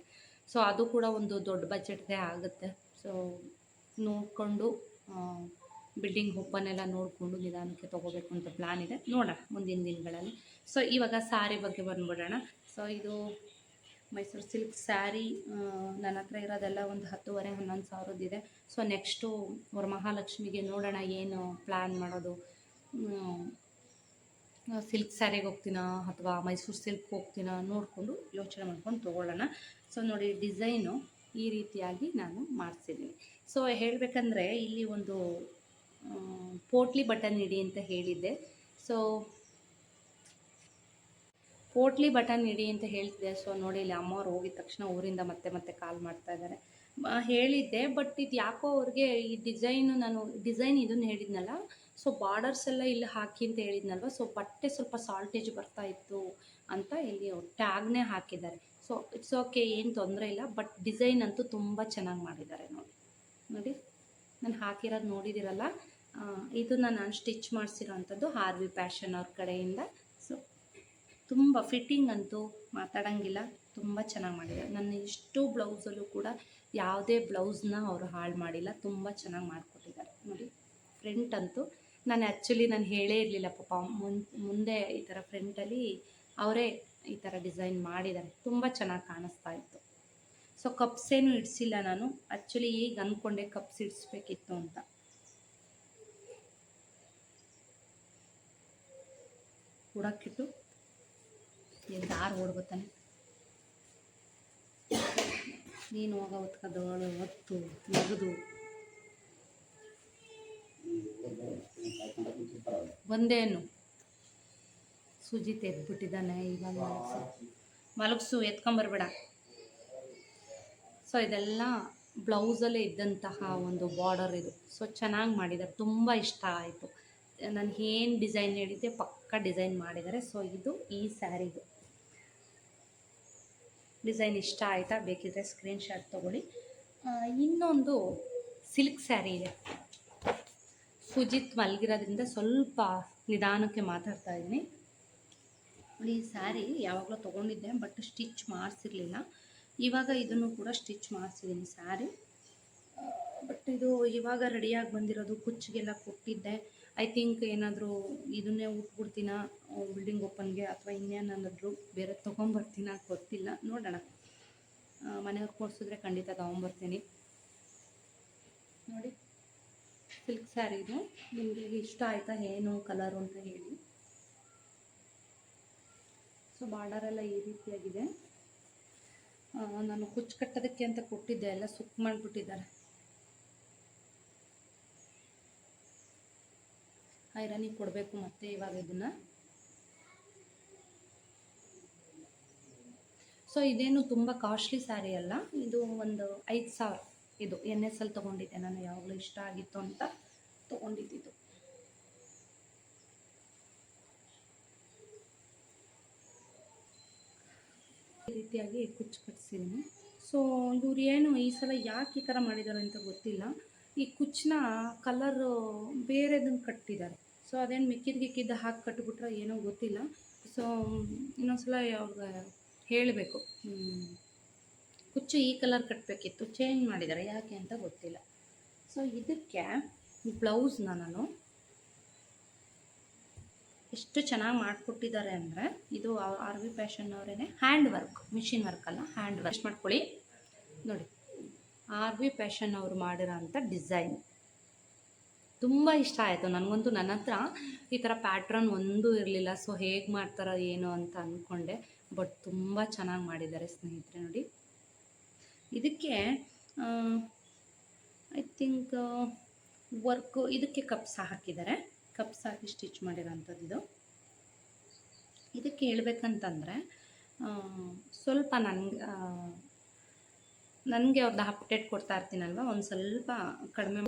ಸೊ ಅದು ಕೂಡ ಒಂದು ದೊಡ್ಡ ಬಜೆಟ್ದೇ ಆಗುತ್ತೆ. ಸೊ ನೋಡಿಕೊಂಡು ಬಿಲ್ಡಿಂಗ್ ಓಪನ್ ಎಲ್ಲ ನೋಡಿಕೊಂಡು ನಿಧಾನಕ್ಕೆ ತೊಗೋಬೇಕು ಅಂತ ಪ್ಲ್ಯಾನ್ ಇದೆ. ನೋಡೋಣ ಮುಂದಿನ ದಿನಗಳಲ್ಲಿ. ಸೊ ಇವಾಗ ಸಾರಿ ಬಗ್ಗೆ ಬಂದುಬಿಡೋಣ. ಸೊ ಇದು ಮೈಸೂರು ಸಿಲ್ಕ್ ಸ್ಯಾರಿ ನನ್ನ ಹತ್ರ ಇರೋದೆಲ್ಲ ಒಂದು ಹತ್ತುವರೆ, ಹನ್ನೊಂದು ಸಾವಿರದ್ದಿದೆ. ಸೊ ನೆಕ್ಸ್ಟು ವರಮಹಾಲಕ್ಷ್ಮಿಗೆ ನೋಡೋಣ ಏನು ಪ್ಲ್ಯಾನ್ ಮಾಡೋದು. ಸಿಲ್ಕ್ ಸ್ಯಾರಿಗೆ ಹೋಗ್ತೀನಾ ಅಥವಾ ಮೈಸೂರು ಸಿಲ್ಕ್ ಹೋಗ್ತೀನಾ ನೋಡಿಕೊಂಡು, ಯೋಚನೆ ಮಾಡ್ಕೊಂಡು ತೊಗೊಳ್ಳೋಣ. ಸೊ ನೋಡಿ, ಡಿಸೈನು ಈ ರೀತಿಯಾಗಿ ನಾನು ಮಾಡಿಸಿದ್ದೀನಿ ಸೊ ಹೇಳಬೇಕಂದ್ರೆ ಇಲ್ಲಿ ಒಂದು ಪೋಟ್ಲಿ ಬಟನ್ ಇಡಿ ಅಂತ ಹೇಳಿದ್ದೆ. ಸೊ ಪೋಟ್ಲಿ ಬಟನ್ ಇಡಿ ಅಂತ ಹೇಳ್ತಿದೆ. ಸೊ ನೋಡಿ ಇಲ್ಲಿ ಅಮ್ಮವ್ರು ಹೋಗಿದ ತಕ್ಷಣ ಊರಿಂದ ಮತ್ತೆ ಮತ್ತೆ ಕಾಲ್ ಮಾಡ್ತಾ ಇದ್ದಾರೆ. ಹೇಳಿದ್ದೆ ಬಟ್ ಇದು ಯಾಕೋ ಅವ್ರಿಗೆ ಈ ಡಿಸೈನು ನಾನು ಡಿಸೈನ್ ಇದನ್ನು ಹೇಳಿದ್ನಲ್ಲ. ಸೊ ಬಾರ್ಡರ್ಸ್ ಎಲ್ಲ ಇಲ್ಲಿ ಹಾಕಿ ಅಂತ ಹೇಳಿದ್ನಲ್ವ? ಸೊ ಬಟ್ಟೆ ಸ್ವಲ್ಪ ಸಾಲ್ಟೇಜ್ ಬರ್ತಾ ಇತ್ತು ಅಂತ ಇಲ್ಲಿ ಅವ್ರು ಟ್ಯಾಗ್ನೇ ಹಾಕಿದ್ದಾರೆ. ಸೊ ಇಟ್ಸ್ ಓಕೆ ಏನು ತೊಂದರೆ ಇಲ್ಲ ಬಟ್ ಡಿಸೈನ್ ಅಂತೂ ತುಂಬ ಚೆನ್ನಾಗಿ ಮಾಡಿದ್ದಾರೆ ನೋಡಿ. ನೋಡಿ, ನಾನು ಹಾಕಿರೋದು ನೋಡಿದ್ದೀರಲ್ಲ ಇದು ನಾನು ಸ್ಟಿಚ್ ಮಾಡಿಸಿರೋ ಅಂಥದ್ದು ಆರ್ ವಿ ಪ್ಯಾಷನ್ ಅವ್ರ ಕಡೆಯಿಂದ. ತುಂಬ ಫಿಟ್ಟಿಂಗ್ ಅಂತೂ ಮಾತಾಡೋಂಗಿಲ್ಲ. ತುಂಬ ಚೆನ್ನಾಗಿ ಮಾಡಿದ್ದಾರೆ ನನ್ನ ಇಷ್ಟು ಬ್ಲೌಸಲ್ಲೂ ಕೂಡ ಯಾವುದೇ ಬ್ಲೌಸ್ನ ಅವರು ಹಾಳು ಮಾಡಿಲ್ಲ. ತುಂಬ ಚೆನ್ನಾಗಿ ಮಾಡಿಕೊಟ್ಟಿದ್ದಾರೆ. ನೋಡಿ ಫ್ರೆಂಟ್ ಅಂತೂ ನಾನು ಆ್ಯಕ್ಚುಲಿ ನಾನು ಹೇಳೇ ಇರಲಿಲ್ಲ ಪಾಪ. ಮುನ್, ಮುಂದೆ ಈ ಥರ ಫ್ರೆಂಟಲ್ಲಿ ಅವರೇ ಈ ಥರ ಡಿಸೈನ್ ಮಾಡಿದ್ದಾರೆ. ತುಂಬ ಚೆನ್ನಾಗಿ ಕಾಣಿಸ್ತಾ ಇತ್ತು. ಸೊ ಕಪ್ಸ್ ಏನು ಇಡಿಸಿಲ್ಲ ನಾನು. ಆ್ಯಕ್ಚುಲಿ ಈಗ ಅಂದ್ಕೊಂಡೆ ಕಪ್ಸ್ ಇಡಿಸ್ಬೇಕಿತ್ತು ಅಂತ. ಹುಡಕ್ಕಿಟ್ಟು ಎಲ್ಲಿ ದಾರ ಓಡ್ಬತ್ತಾನೆ ನೀನು ಹೋಗ ಹೊತ್ಕದವಳು ಹೊತ್ತು ನಗದು ಬಂದೇನು? ಸುಜಿತ್ ಎದ್ಬಿಟ್ಟಿದ್ದಾನೆ, ಇವಾಗ ಮಲಗಿಸು. ಮಲಗ್ಸು ಎತ್ಕೊಂಬರ್ಬೇಡ ಸೊ ಇದೆಲ್ಲ ಬ್ಲೌಸಲ್ಲೇ ಇದ್ದಂತಹ ಒಂದು ಬಾರ್ಡರ್ ಇದು. ಸೊ ಚೆನ್ನಾಗಿ ಮಾಡಿದ್ದಾರೆ ತುಂಬ ಇಷ್ಟ ಆಯಿತು. ನಾನು ಏನು ಡಿಸೈನ್ ಹೇಳಿದ್ದೆ, ಪಕ್ಕ ಡಿಸೈನ್ ಮಾಡಿದ್ದಾರೆ ಸೊ ಇದು ಈ ಸ್ಯಾರಿದು ಡಿಸೈನ್ ಇಷ್ಟ ಆಯಿತಾ? ಬೇಕಿದ್ರೆ ಸ್ಕ್ರೀನ್ಶಾಟ್ ತೊಗೊಳ್ಳಿ. ಇನ್ನೊಂದು ಸಿಲ್ಕ್ ಸ್ಯಾರಿ ಇದೆ. ಸುಜಿತ್ ಮಲಗಿರೋದ್ರಿಂದ ಸ್ವಲ್ಪ ನಿಧಾನಕ್ಕೆ ಮಾತಾಡ್ತಾ ಇದ್ದೀನಿ. ಈ ಸ್ಯಾರಿ ಯಾವಾಗಲೂ ತೊಗೊಂಡಿದ್ದೆ, ಬಟ್ ಸ್ಟಿಚ್ ಮಾಡಿಸಿರ್ಲಿಲ್ಲ. ಇವಾಗ ಇದನ್ನು ಕೂಡ ಸ್ಟಿಚ್ ಮಾಡಿಸಿದ್ದೀನಿ ಸ್ಯಾರಿ. ಬಟ್ ಇದು ಇವಾಗ ರೆಡಿಯಾಗಿ ಬಂದಿರೋದು, ಕುಚ್ಚಿಗೆಲ್ಲ ಕೊಟ್ಟಿದ್ದೆ. ಐ ಥಿಂಕ್ ಏನಾದರೂ ಇದನ್ನೇ ಉಟ್ಬಿಡ್ತೀನ ಬಿಲ್ಡಿಂಗ್ ಓಪನ್ಗೆ ಅಥವಾ ಇನ್ನೇನಾದರೂ ಬೇರೆ ತೊಗೊಂಬರ್ತೀನ ಗೊತ್ತಿಲ್ಲ. ನೋಡೋಣ. ಮನೆಯವ್ರು ಕೊಡ್ಸಿದ್ರೆ ಖಂಡಿತ ತೊಗೊಂಬರ್ತೀನಿ. ನೋಡಿ. ಸಿಲ್ಕ್ ಸ್ಯಾರಿ ಇದು. ನಿಮಗೆ ಇಷ್ಟ ಆಯಿತಾ, ಏನು ಕಲರು ಅಂತ ಹೇಳಿ. ಸೊ ಬಾರ್ಡರೆಲ್ಲ ಈ ರೀತಿಯಾಗಿದೆ. ನಾನು ಕುಚ್ಚು ಕಟ್ಟೋದಕ್ಕೆ ಅಂತ ಕೊಟ್ಟಿದ್ದೆ, ಎಲ್ಲ ಸುಕ್ ಮಾಡಿಬಿಟ್ಟಿದ್ದಾರೆ. ಐರನಿಗೆ ಕೊಡಬೇಕು ಮತ್ತೆ ಇವಾಗ ಇದನ್ನು. ಸೊ ಇದೇನು ತುಂಬ ಕಾಸ್ಟ್ಲಿ ಸ್ಯಾರಿ ಅಲ್ಲ. ಇದು ಒಂದು ಐದು ಸಾವಿರ. ಇದು ಎನ್ ಎಸ್ ಅಲ್ಲಿ ತೊಗೊಂಡಿದ್ದೆ. ನಾನು ಯಾವಾಗಲೂ ಇಷ್ಟ ಆಗಿತ್ತು ಅಂತ ತೊಗೊಂಡಿದ್ದು ಈ ರೀತಿಯಾಗಿ ಕುಚ್ಚು ಕಟ್ಸಿದ್ದೀನಿ ಸೊ ಇವ್ರು ಏನು ಈ ಸಲ ಯಾಕೆ ಈ ಥರ ಮಾಡಿದ್ದಾರೆ ಅಂತ ಗೊತ್ತಿಲ್ಲ. ಈ ಕುಚ್ಚನ್ನ ಕಲರು ಬೇರೆದನ್ನು ಕಟ್ಟಿದ್ದಾರೆ. ಸೊ ಅದೇನು ಮಿಕ್ಕಿದ ಗಿಕ್ಕಿದ್ದ ಹಾಕಿ ಕಟ್ಬಿಟ್ರೆ ಏನೋ ಗೊತ್ತಿಲ್ಲ. ಸೊ ಇನ್ನೊಂದ್ಸಲ ಅವ್ರಿಗೆ ಹೇಳಬೇಕು. ಕುಚ್ಚು ಈ ಕಲರ್ ಕಟ್ಟಬೇಕಿತ್ತು ಚೇಂಜ್ ಮಾಡಿದ್ದಾರೆ ಯಾಕೆ ಅಂತ ಗೊತ್ತಿಲ್ಲ. ಸೊ ಇದಕ್ಕೆ ಬ್ಲೌಸ್ನ ನಾನು ಎಷ್ಟು ಚೆನ್ನಾಗಿ ಮಾಡಿಕೊಟ್ಟಿದ್ದಾರೆ ಅಂದರೆ, ಇದು ಆರ್ ವಿ ಫ್ಯಾಷನ್ ಅವರೇನೆ ಹ್ಯಾಂಡ್ ವರ್ಕ್ ಮಿಷಿನ್ ವರ್ಕ್ ಅಲ್ಲ ಹ್ಯಾಂಡ್ ವರ್ಕ್ ಮಾಡ್ಕೊಳ್ಳಿ. ನೋಡಿ. ಆರ್ ವಿ ಫ್ಯಾಷನ್ ಅವರು ಮಾಡಿರೋ ಅಂಥ ಡಿಸೈನ್ ತುಂಬ ಇಷ್ಟ ಆಯಿತು. ನನಗಂತೂ ನನ್ನ ಹತ್ರ ಈ ಥರ ಪ್ಯಾಟ್ರನ್ ಒಂದೂ ಇರಲಿಲ್ಲ. ಸೊ ಹೇಗೆ ಮಾಡ್ತಾರೋ ಏನು ಅಂತ ಅಂದ್ಕೊಂಡೆ ಬಟ್ ತುಂಬ ಚೆನ್ನಾಗಿ ಮಾಡಿದ್ದಾರೆ ಸ್ನೇಹಿತರೆ ನೋಡಿ. ಇದಕ್ಕೆ ಐ ಥಿಂಕ್ ವರ್ಕು ಇದಕ್ಕೆ ಕಪ್ಸ್ ಹಾಕಿದ್ದಾರೆ. ಕಪ್ಸ್ ಹಾಕಿ ಸ್ಟಿಚ್ ಮಾಡಿರೋಂಥದ್ದು ಇದು ಇದಕ್ಕೆ ಹೇಳ್ಬೇಕಂತಂದರೆ ಸ್ವಲ್ಪ ನನಗೆ ನನಗೆ ಅವ್ರದ್ದು ಅಪ್ಡೇಟ್ ಕೊಡ್ತಾ ಇರ್ತೀನಲ್ವ? ಒಂದು ಸ್ವಲ್ಪ ಕಡಿಮೆ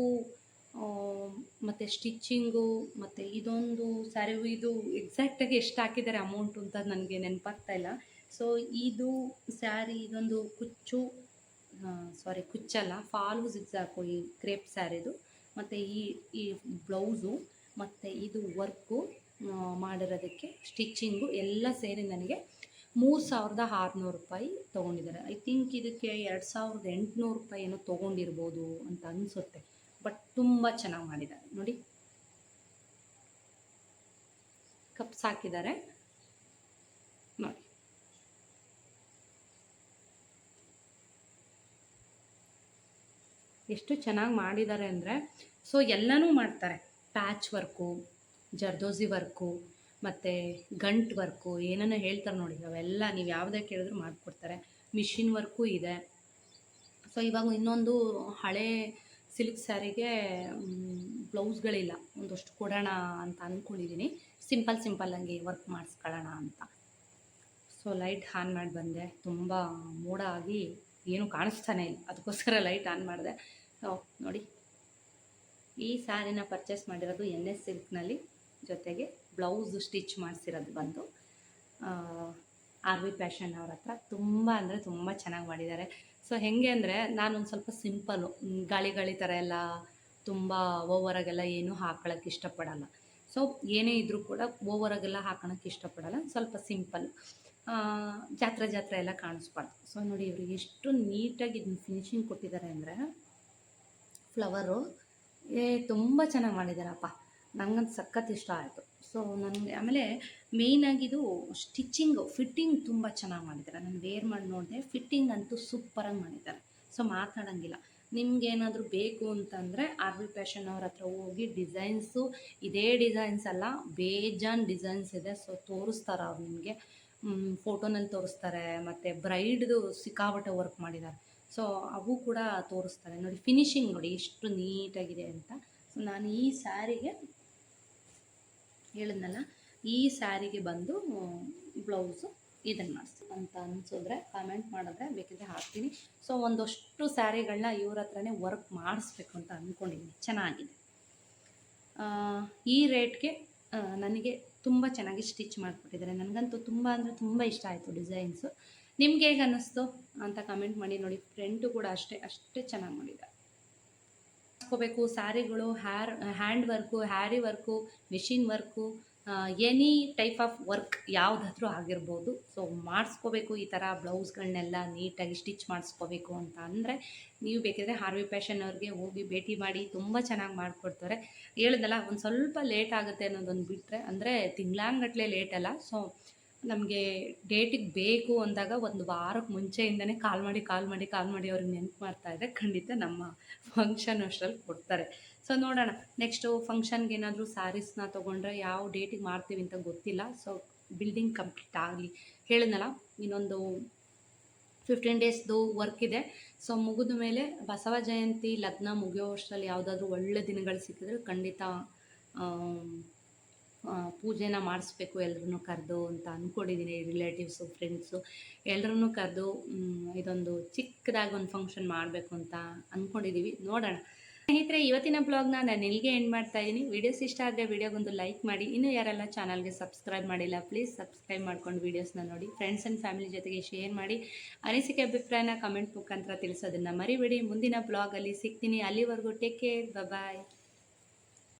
ಮತ್ತು ಸ್ಟಿಚ್ಚಿಂಗು, ಮತ್ತು ಇದೊಂದು ಸ್ಯಾರಿ ಇದು ಎಕ್ಸಾಕ್ಟಾಗಿ ಎಷ್ಟು ಹಾಕಿದ್ದಾರೆ ಅಮೌಂಟು ಅಂತ ನನಗೆ ನೆನಪಾಗ್ತಾ ಇಲ್ಲ. ಸೊ ಇದು ಸ್ಯಾರಿ ಇದೊಂದು ಕುಚ್ಚು ಸಾರಿ ಕುಚ್ಚಲ್ಲ, ಫಾಲು ಜಿಗ್ಸಾಕು ಈ ಕ್ರೇಪ್ ಸ್ಯಾರಿದು ಮತ್ತು ಈ ಈ ಬ್ಲೌಸು ಮತ್ತು ಇದು ವರ್ಕು ಮಾಡಿರೋದಕ್ಕೆ ಸ್ಟಿಚ್ಚಿಂಗು ಎಲ್ಲ ಸೇರಿ ನನಗೆ ಮೂರು ಸಾವಿರದ ಆರುನೂರು ರೂಪಾಯಿ ತೊಗೊಂಡಿದ್ದಾರೆ. ಐ ಥಿಂಕ್ ಇದಕ್ಕೆ ಎರಡು ಸಾವಿರದ ಎಂಟುನೂರು ರೂಪಾಯಿ ಏನೋ ತೊಗೊಂಡಿರ್ಬೋದು ಅಂತ ಅನಿಸುತ್ತೆ. ಬಟ್ ತುಂಬ ಚೆನ್ನಾಗಿ ಮಾಡಿದ್ದಾರೆ. ನೋಡಿ. ಕಪ್ಸ್ ಹಾಕಿದ್ದಾರೆ ನೋಡಿ. ಎಷ್ಟು ಚೆನ್ನಾಗಿ ಮಾಡಿದ್ದಾರೆ ಅಂದರೆ, ಸೊ ಎಲ್ಲನೂ ಮಾಡ್ತಾರೆ. ಪ್ಯಾಚ್ ವರ್ಕು, ಜರ್ದೋಸಿ ವರ್ಕು, ಮತ್ತು ಗಂಟ್ ವರ್ಕು, ಏನನ್ನ ಹೇಳ್ತಾರೆ ನೋಡಿ, ಅವೆಲ್ಲ ನೀವು ಯಾವುದೇ ಕೇಳಿದ್ರು ಮಾಡಿಕೊಡ್ತಾರೆ. ಮಿಷಿನ್ ವರ್ಕು ಇದೆ. ಸೊ ಇವಾಗ ಇನ್ನೊಂದು ಹಳೆ ಸಿಲ್ಕ್ ಸ್ಯಾರಿಗೆ ಬ್ಲೌಸ್ಗಳಿಲ್ಲ. ಒಂದಷ್ಟು ಕೊಡೋಣ ಅಂತ ಅಂದ್ಕೊಂಡಿದ್ದೀನಿ ಸಿಂಪಲ್ ಸಿಂಪಲ್ ಹಂಗೆ ವರ್ಕ್ ಮಾಡಿಸ್ಕೊಳ್ಳೋಣ ಅಂತ. ಸೊ ಲೈಟ್ ಆನ್ ಮಾಡಿ ಬಂದೆ. ತುಂಬ ಮೋಡ ಆಗಿ ಏನೂ ಕಾಣಿಸ್ತಾನೆ ಇಲ್ಲ. ಅದಕ್ಕೋಸ್ಕರ ಲೈಟ್ ಆನ್ ಮಾಡಿದೆ. ನೋಡಿ. ಈ ಸ್ಯಾರಿನ ಪರ್ಚೇಸ್ ಮಾಡಿರೋದು ಎನ್ ಎಸ್ ಸಿಲ್ಕ್ನಲ್ಲಿ. ಜೊತೆಗೆ ಬ್ಲೌಸ್ ಸ್ಟಿಚ್ ಮಾಡಿಸಿರೋದು ಬಂದು ಆರ್ ವಿ ಫ್ಯಾಷನ್ ಅವ್ರ ಹತ್ರ. ತುಂಬ ಅಂದರೆ ತುಂಬ ಚೆನ್ನಾಗಿ ಮಾಡಿದ್ದಾರೆ. ಸೊ ಹೆಂಗೆ ಅಂದರೆ ನಾನೊಂದು ಸ್ವಲ್ಪ ಸಿಂಪಲ್ಲು ಗಾಳಿ ಗಾಳಿ ಥರ ಎಲ್ಲ ತುಂಬ ಓವರಾಗೆಲ್ಲ ಏನೂ ಹಾಕೊಳ್ಳೋಕ್ಕೆ ಇಷ್ಟಪಡಲ್ಲ. ಸೊ ಏನೇ ಇದ್ದರೂ ಕೂಡ ಓವರಾಗೆಲ್ಲ ಹಾಕೋಳಕ್ಕೆ ಇಷ್ಟಪಡಲ್ಲ. ಸ್ವಲ್ಪ ಸಿಂಪಲ್ ಜಾತ್ರೆ ಜಾತ್ರೆ ಎಲ್ಲ ಕಾಣಿಸ್ಬಾರ್ದು. ಸೊ ನೋಡಿ ಇವ್ರಿಗೆ ಎಷ್ಟು ನೀಟಾಗಿ ಇದನ್ನ ಫಿನಿಶಿಂಗ್ ಕೊಟ್ಟಿದ್ದಾರೆ ಅಂದರೆ ಫ್ಲವರು ಏ, ತುಂಬ ಚೆನ್ನಾಗಿ ಮಾಡಿದ್ದಾರಪ್ಪ. ನನಗಂತ ಸಖತ್ ಇಷ್ಟ ಆಯಿತು. ಸೊ ನನಗೆ ಆಮೇಲೆ ಮೇಯ್ನಾಗಿದು ಸ್ಟಿಚ್ಚಿಂಗು ಫಿಟ್ಟಿಂಗ್ ತುಂಬ ಚೆನ್ನಾಗಿ ಮಾಡಿದ್ದಾರೆ. ನಾನು ವೇರ್ ಮಾಡಿ ನೋಡಿದೆ ಫಿಟ್ಟಿಂಗ್ ಅಂತೂ ಸೂಪರಾಗಿ ಮಾಡಿದ್ದಾರೆ. ಸೊ ಮಾತಾಡೋಂಗಿಲ್ಲ. ನಿಮ್ಗೇನಾದರೂ ಬೇಕು ಅಂತಂದರೆ ಆರ್ ವಿ ಫ್ಯಾಷನ್ ಅವ್ರ ಹತ್ರ ಹೋಗಿ ಡಿಸೈನ್ಸು ಇದೇ ಡಿಸೈನ್ಸ್ ಅಲ್ಲ, ಬೇಜಾನ್ ಡಿಸೈನ್ಸ್ ಇದೆ. ಸೊ ತೋರಿಸ್ತಾರೆ ಅವ್ರು ನಿಮಗೆ. ಫೋಟೋನಲ್ಲಿ ತೋರಿಸ್ತಾರೆ, ಮತ್ತು ಬ್ರೈಡ್ದು ಸಿಕ್ಕಾಬಟ್ಟೆ ವರ್ಕ್ ಮಾಡಿದ್ದಾರೆ. ಸೊ ಅವು ಕೂಡ ತೋರಿಸ್ತಾರೆ. ನೋಡಿ ಫಿನಿಶಿಂಗ್ ನೋಡಿ, ಎಷ್ಟು ನೀಟಾಗಿದೆ ಅಂತ. ಸೊ ನಾನು ಈ ಸ್ಯಾರಿಗೆ ಹೇಳಿದ್ನಲ್ಲ, ಈ ಸ್ಯಾರಿಗೆ ಬಂದು ಬ್ಲೌಸು ಇದನ್ನು ಮಾಡಿಸಿ ಅಂತ ಅನ್ಸಿದ್ರೆ ಕಾಮೆಂಟ್ ಮಾಡಿದ್ರೆ ಬೇಕಿದ್ರೆ ಹಾಕ್ತೀನಿ. ಸೊ ಒಂದಷ್ಟು ಸ್ಯಾರಿಗಳನ್ನ ಇವ್ರ ಹತ್ರನೇ ವರ್ಕ್ ಮಾಡಿಸ್ಬೇಕು ಅಂತ ಅಂದ್ಕೊಂಡಿದ್ದೀನಿ ಚೆನ್ನಾಗಿದೆ. ಈ ರೇಟ್ಗೆ ನನಗೆ ತುಂಬ ಚೆನ್ನಾಗಿ ಸ್ಟಿಚ್ ಮಾಡಿಕೊಟ್ಟಿದ್ದಾರೆ. ನನಗಂತೂ ತುಂಬ ಅಂದರೆ ತುಂಬ ಇಷ್ಟ ಆಯಿತು ಡಿಸೈನ್ಸು ನಿಮ್ಗೆ ಹೇಗೆ ಅನ್ನಿಸ್ತು ಅಂತ ಕಮೆಂಟ್ ಮಾಡಿ ನೋಡಿ. ಫ್ರೆಂಡು ಕೂಡ ಅಷ್ಟೇ ಅಷ್ಟೇ ಚೆನ್ನಾಗಿ ಮಾಡಿದ್ದಾರೆ. ಹಾಕ್ಕೋಬೇಕು, ಸ್ಯಾರಿಗಳು, ಹ್ಯಾರ್, hand work, Harry work, machine work any type of work ಯಾವುದಾದ್ರೂ ಆಗಿರ್ಬೋದು. ಸೊ, ಮಾಡಿಸ್ಕೋಬೇಕು ಈ ಥರ ಬ್ಲೌಸ್ಗಳನ್ನೆಲ್ಲ ನೀಟಾಗಿ ಸ್ಟಿಚ್ ಮಾಡಿಸ್ಕೋಬೇಕು ಅಂತ ಅಂದರೆ, ನೀವು ಬೇಕಿದ್ರೆ ಹಾರ್ವಿ ಫ್ಯಾಷನ್ ಅವ್ರಿಗೆ ಹೋಗಿ ಭೇಟಿ ಮಾಡಿ, ತುಂಬ ಚೆನ್ನಾಗಿ ಮಾಡಿಕೊಡ್ತಾರೆ. ಹೇಳಿದಲ್ಲ, ಒಂದು ಸ್ವಲ್ಪ ಲೇಟ್ ಆಗುತ್ತೆ ಅನ್ನೋದೊಂದು ಬಿಟ್ಟರೆ ಅಂದರೆ ತಿಂಗ್ಳಾಂಗಟ್ಲೆ ಲೇಟ್ ಅಲ್ಲ. ಸೊ ನಮಗೆ ಡೇಟಿಗೆ ಬೇಕು ಅಂದಾಗ ಒಂದು ವಾರಕ್ಕೆ ಮುಂಚೆಯಿಂದನೇ ಕಾಲ್ ಮಾಡಿ ಕಾಲ್ ಮಾಡಿ ಕಾಲ್ ಮಾಡಿ ಅವ್ರಿಗೆ ನೆನ್ಪು ಮಾಡ್ತಾ ಇದ್ದರೆ ಖಂಡಿತ ನಮ್ಮ ಫಂಕ್ಷನ್ ಅಷ್ಟರಲ್ಲಿ ಕೊಡ್ತಾರೆ. ಸೊ ನೋಡೋಣ ನೆಕ್ಸ್ಟು ಫಂಕ್ಷನ್ಗೆ ಏನಾದರೂ ಸ್ಯಾರೀಸ್ನ ತೊಗೊಂಡ್ರೆ ಯಾವ ಡೇಟಿಗೆ ಮಾಡ್ತೀವಿ ಅಂತ ಗೊತ್ತಿಲ್ಲ. ಸೊ ಬಿಲ್ಡಿಂಗ್ ಕಂಪ್ಲೀಟ್ ಆಗಲಿ. ಹೇಳಿದ್ನಲ್ಲ, ಇನ್ನೊಂದು ಫಿಫ್ಟೀನ್ ಡೇಸ್ದು ವರ್ಕ್ ಇದೆ. ಸೊ ಮುಗಿದ ಮೇಲೆ ಬಸವ ಜಯಂತಿ ಲಗ್ನ ಮುಗಿಯೋ ಅಷ್ಟರಲ್ಲಿ ಯಾವುದಾದ್ರೂ ಒಳ್ಳೆ ದಿನಗಳು ಸಿಕ್ಕಿದ್ರೆ ಖಂಡಿತ ಪೂಜೆನ ಮಾಡಿಸ್ಬೇಕು ಎಲ್ಲರನ್ನೂ ಕರೆದು ಅಂತ ಅಂದ್ಕೊಂಡಿದ್ದೀನಿ ರಿಲೇಟಿವ್ಸು ಫ್ರೆಂಡ್ಸು ಎಲ್ಲರನ್ನೂ ಕರೆದು ಇದೊಂದು ಚಿಕ್ಕದಾಗಿ ಒಂದು ಫಂಕ್ಷನ್ ಮಾಡಬೇಕು ಅಂತ ಅಂದ್ಕೊಂಡಿದ್ದೀವಿ ನೋಡೋಣ. ಸ್ನೇಹಿತರೆ, ಇವತ್ತಿನ ಬ್ಲಾಗ್ನ ನಾನು ಎಲ್ಲಿಗೆ ಎಂಡ್ ಮಾಡ್ತಾ ಇದ್ದೀನಿ ವೀಡಿಯೋಸ್ ಇಷ್ಟ ಆದರೆ ವೀಡಿಯೋಗೊಂದು ಲೈಕ್ ಮಾಡಿ. ಇನ್ನೂ ಯಾರೆಲ್ಲ ಚಾನಲ್ಗೆ ಸಬ್ಸ್ಕ್ರೈಬ್ ಮಾಡಿಲ್ಲ ಪ್ಲೀಸ್ ಸಬ್ಸ್ಕ್ರೈಬ್ ಮಾಡ್ಕೊಂಡು ವೀಡಿಯೋಸ್ನ ನೋಡಿ. ಫ್ರೆಂಡ್ಸ್ ಆ್ಯಂಡ್ ಫ್ಯಾಮಿಲಿ ಜೊತೆಗೆ ಶೇರ್ ಮಾಡಿ. ಅನಿಸಿಕೆ ಅಭಿಪ್ರಾಯನ ಕಮೆಂಟ್ ಮುಖಾಂತರ ತಿಳಿಸೋದನ್ನು ಮರಿಬೇಡಿ. ಮುಂದಿನ ಬ್ಲಾಗಲ್ಲಿ ಸಿಗ್ತೀನಿ. ಅಲ್ಲಿವರೆಗೂ ಟೇಕ್ ಕೇರ್ ಬಾಯ್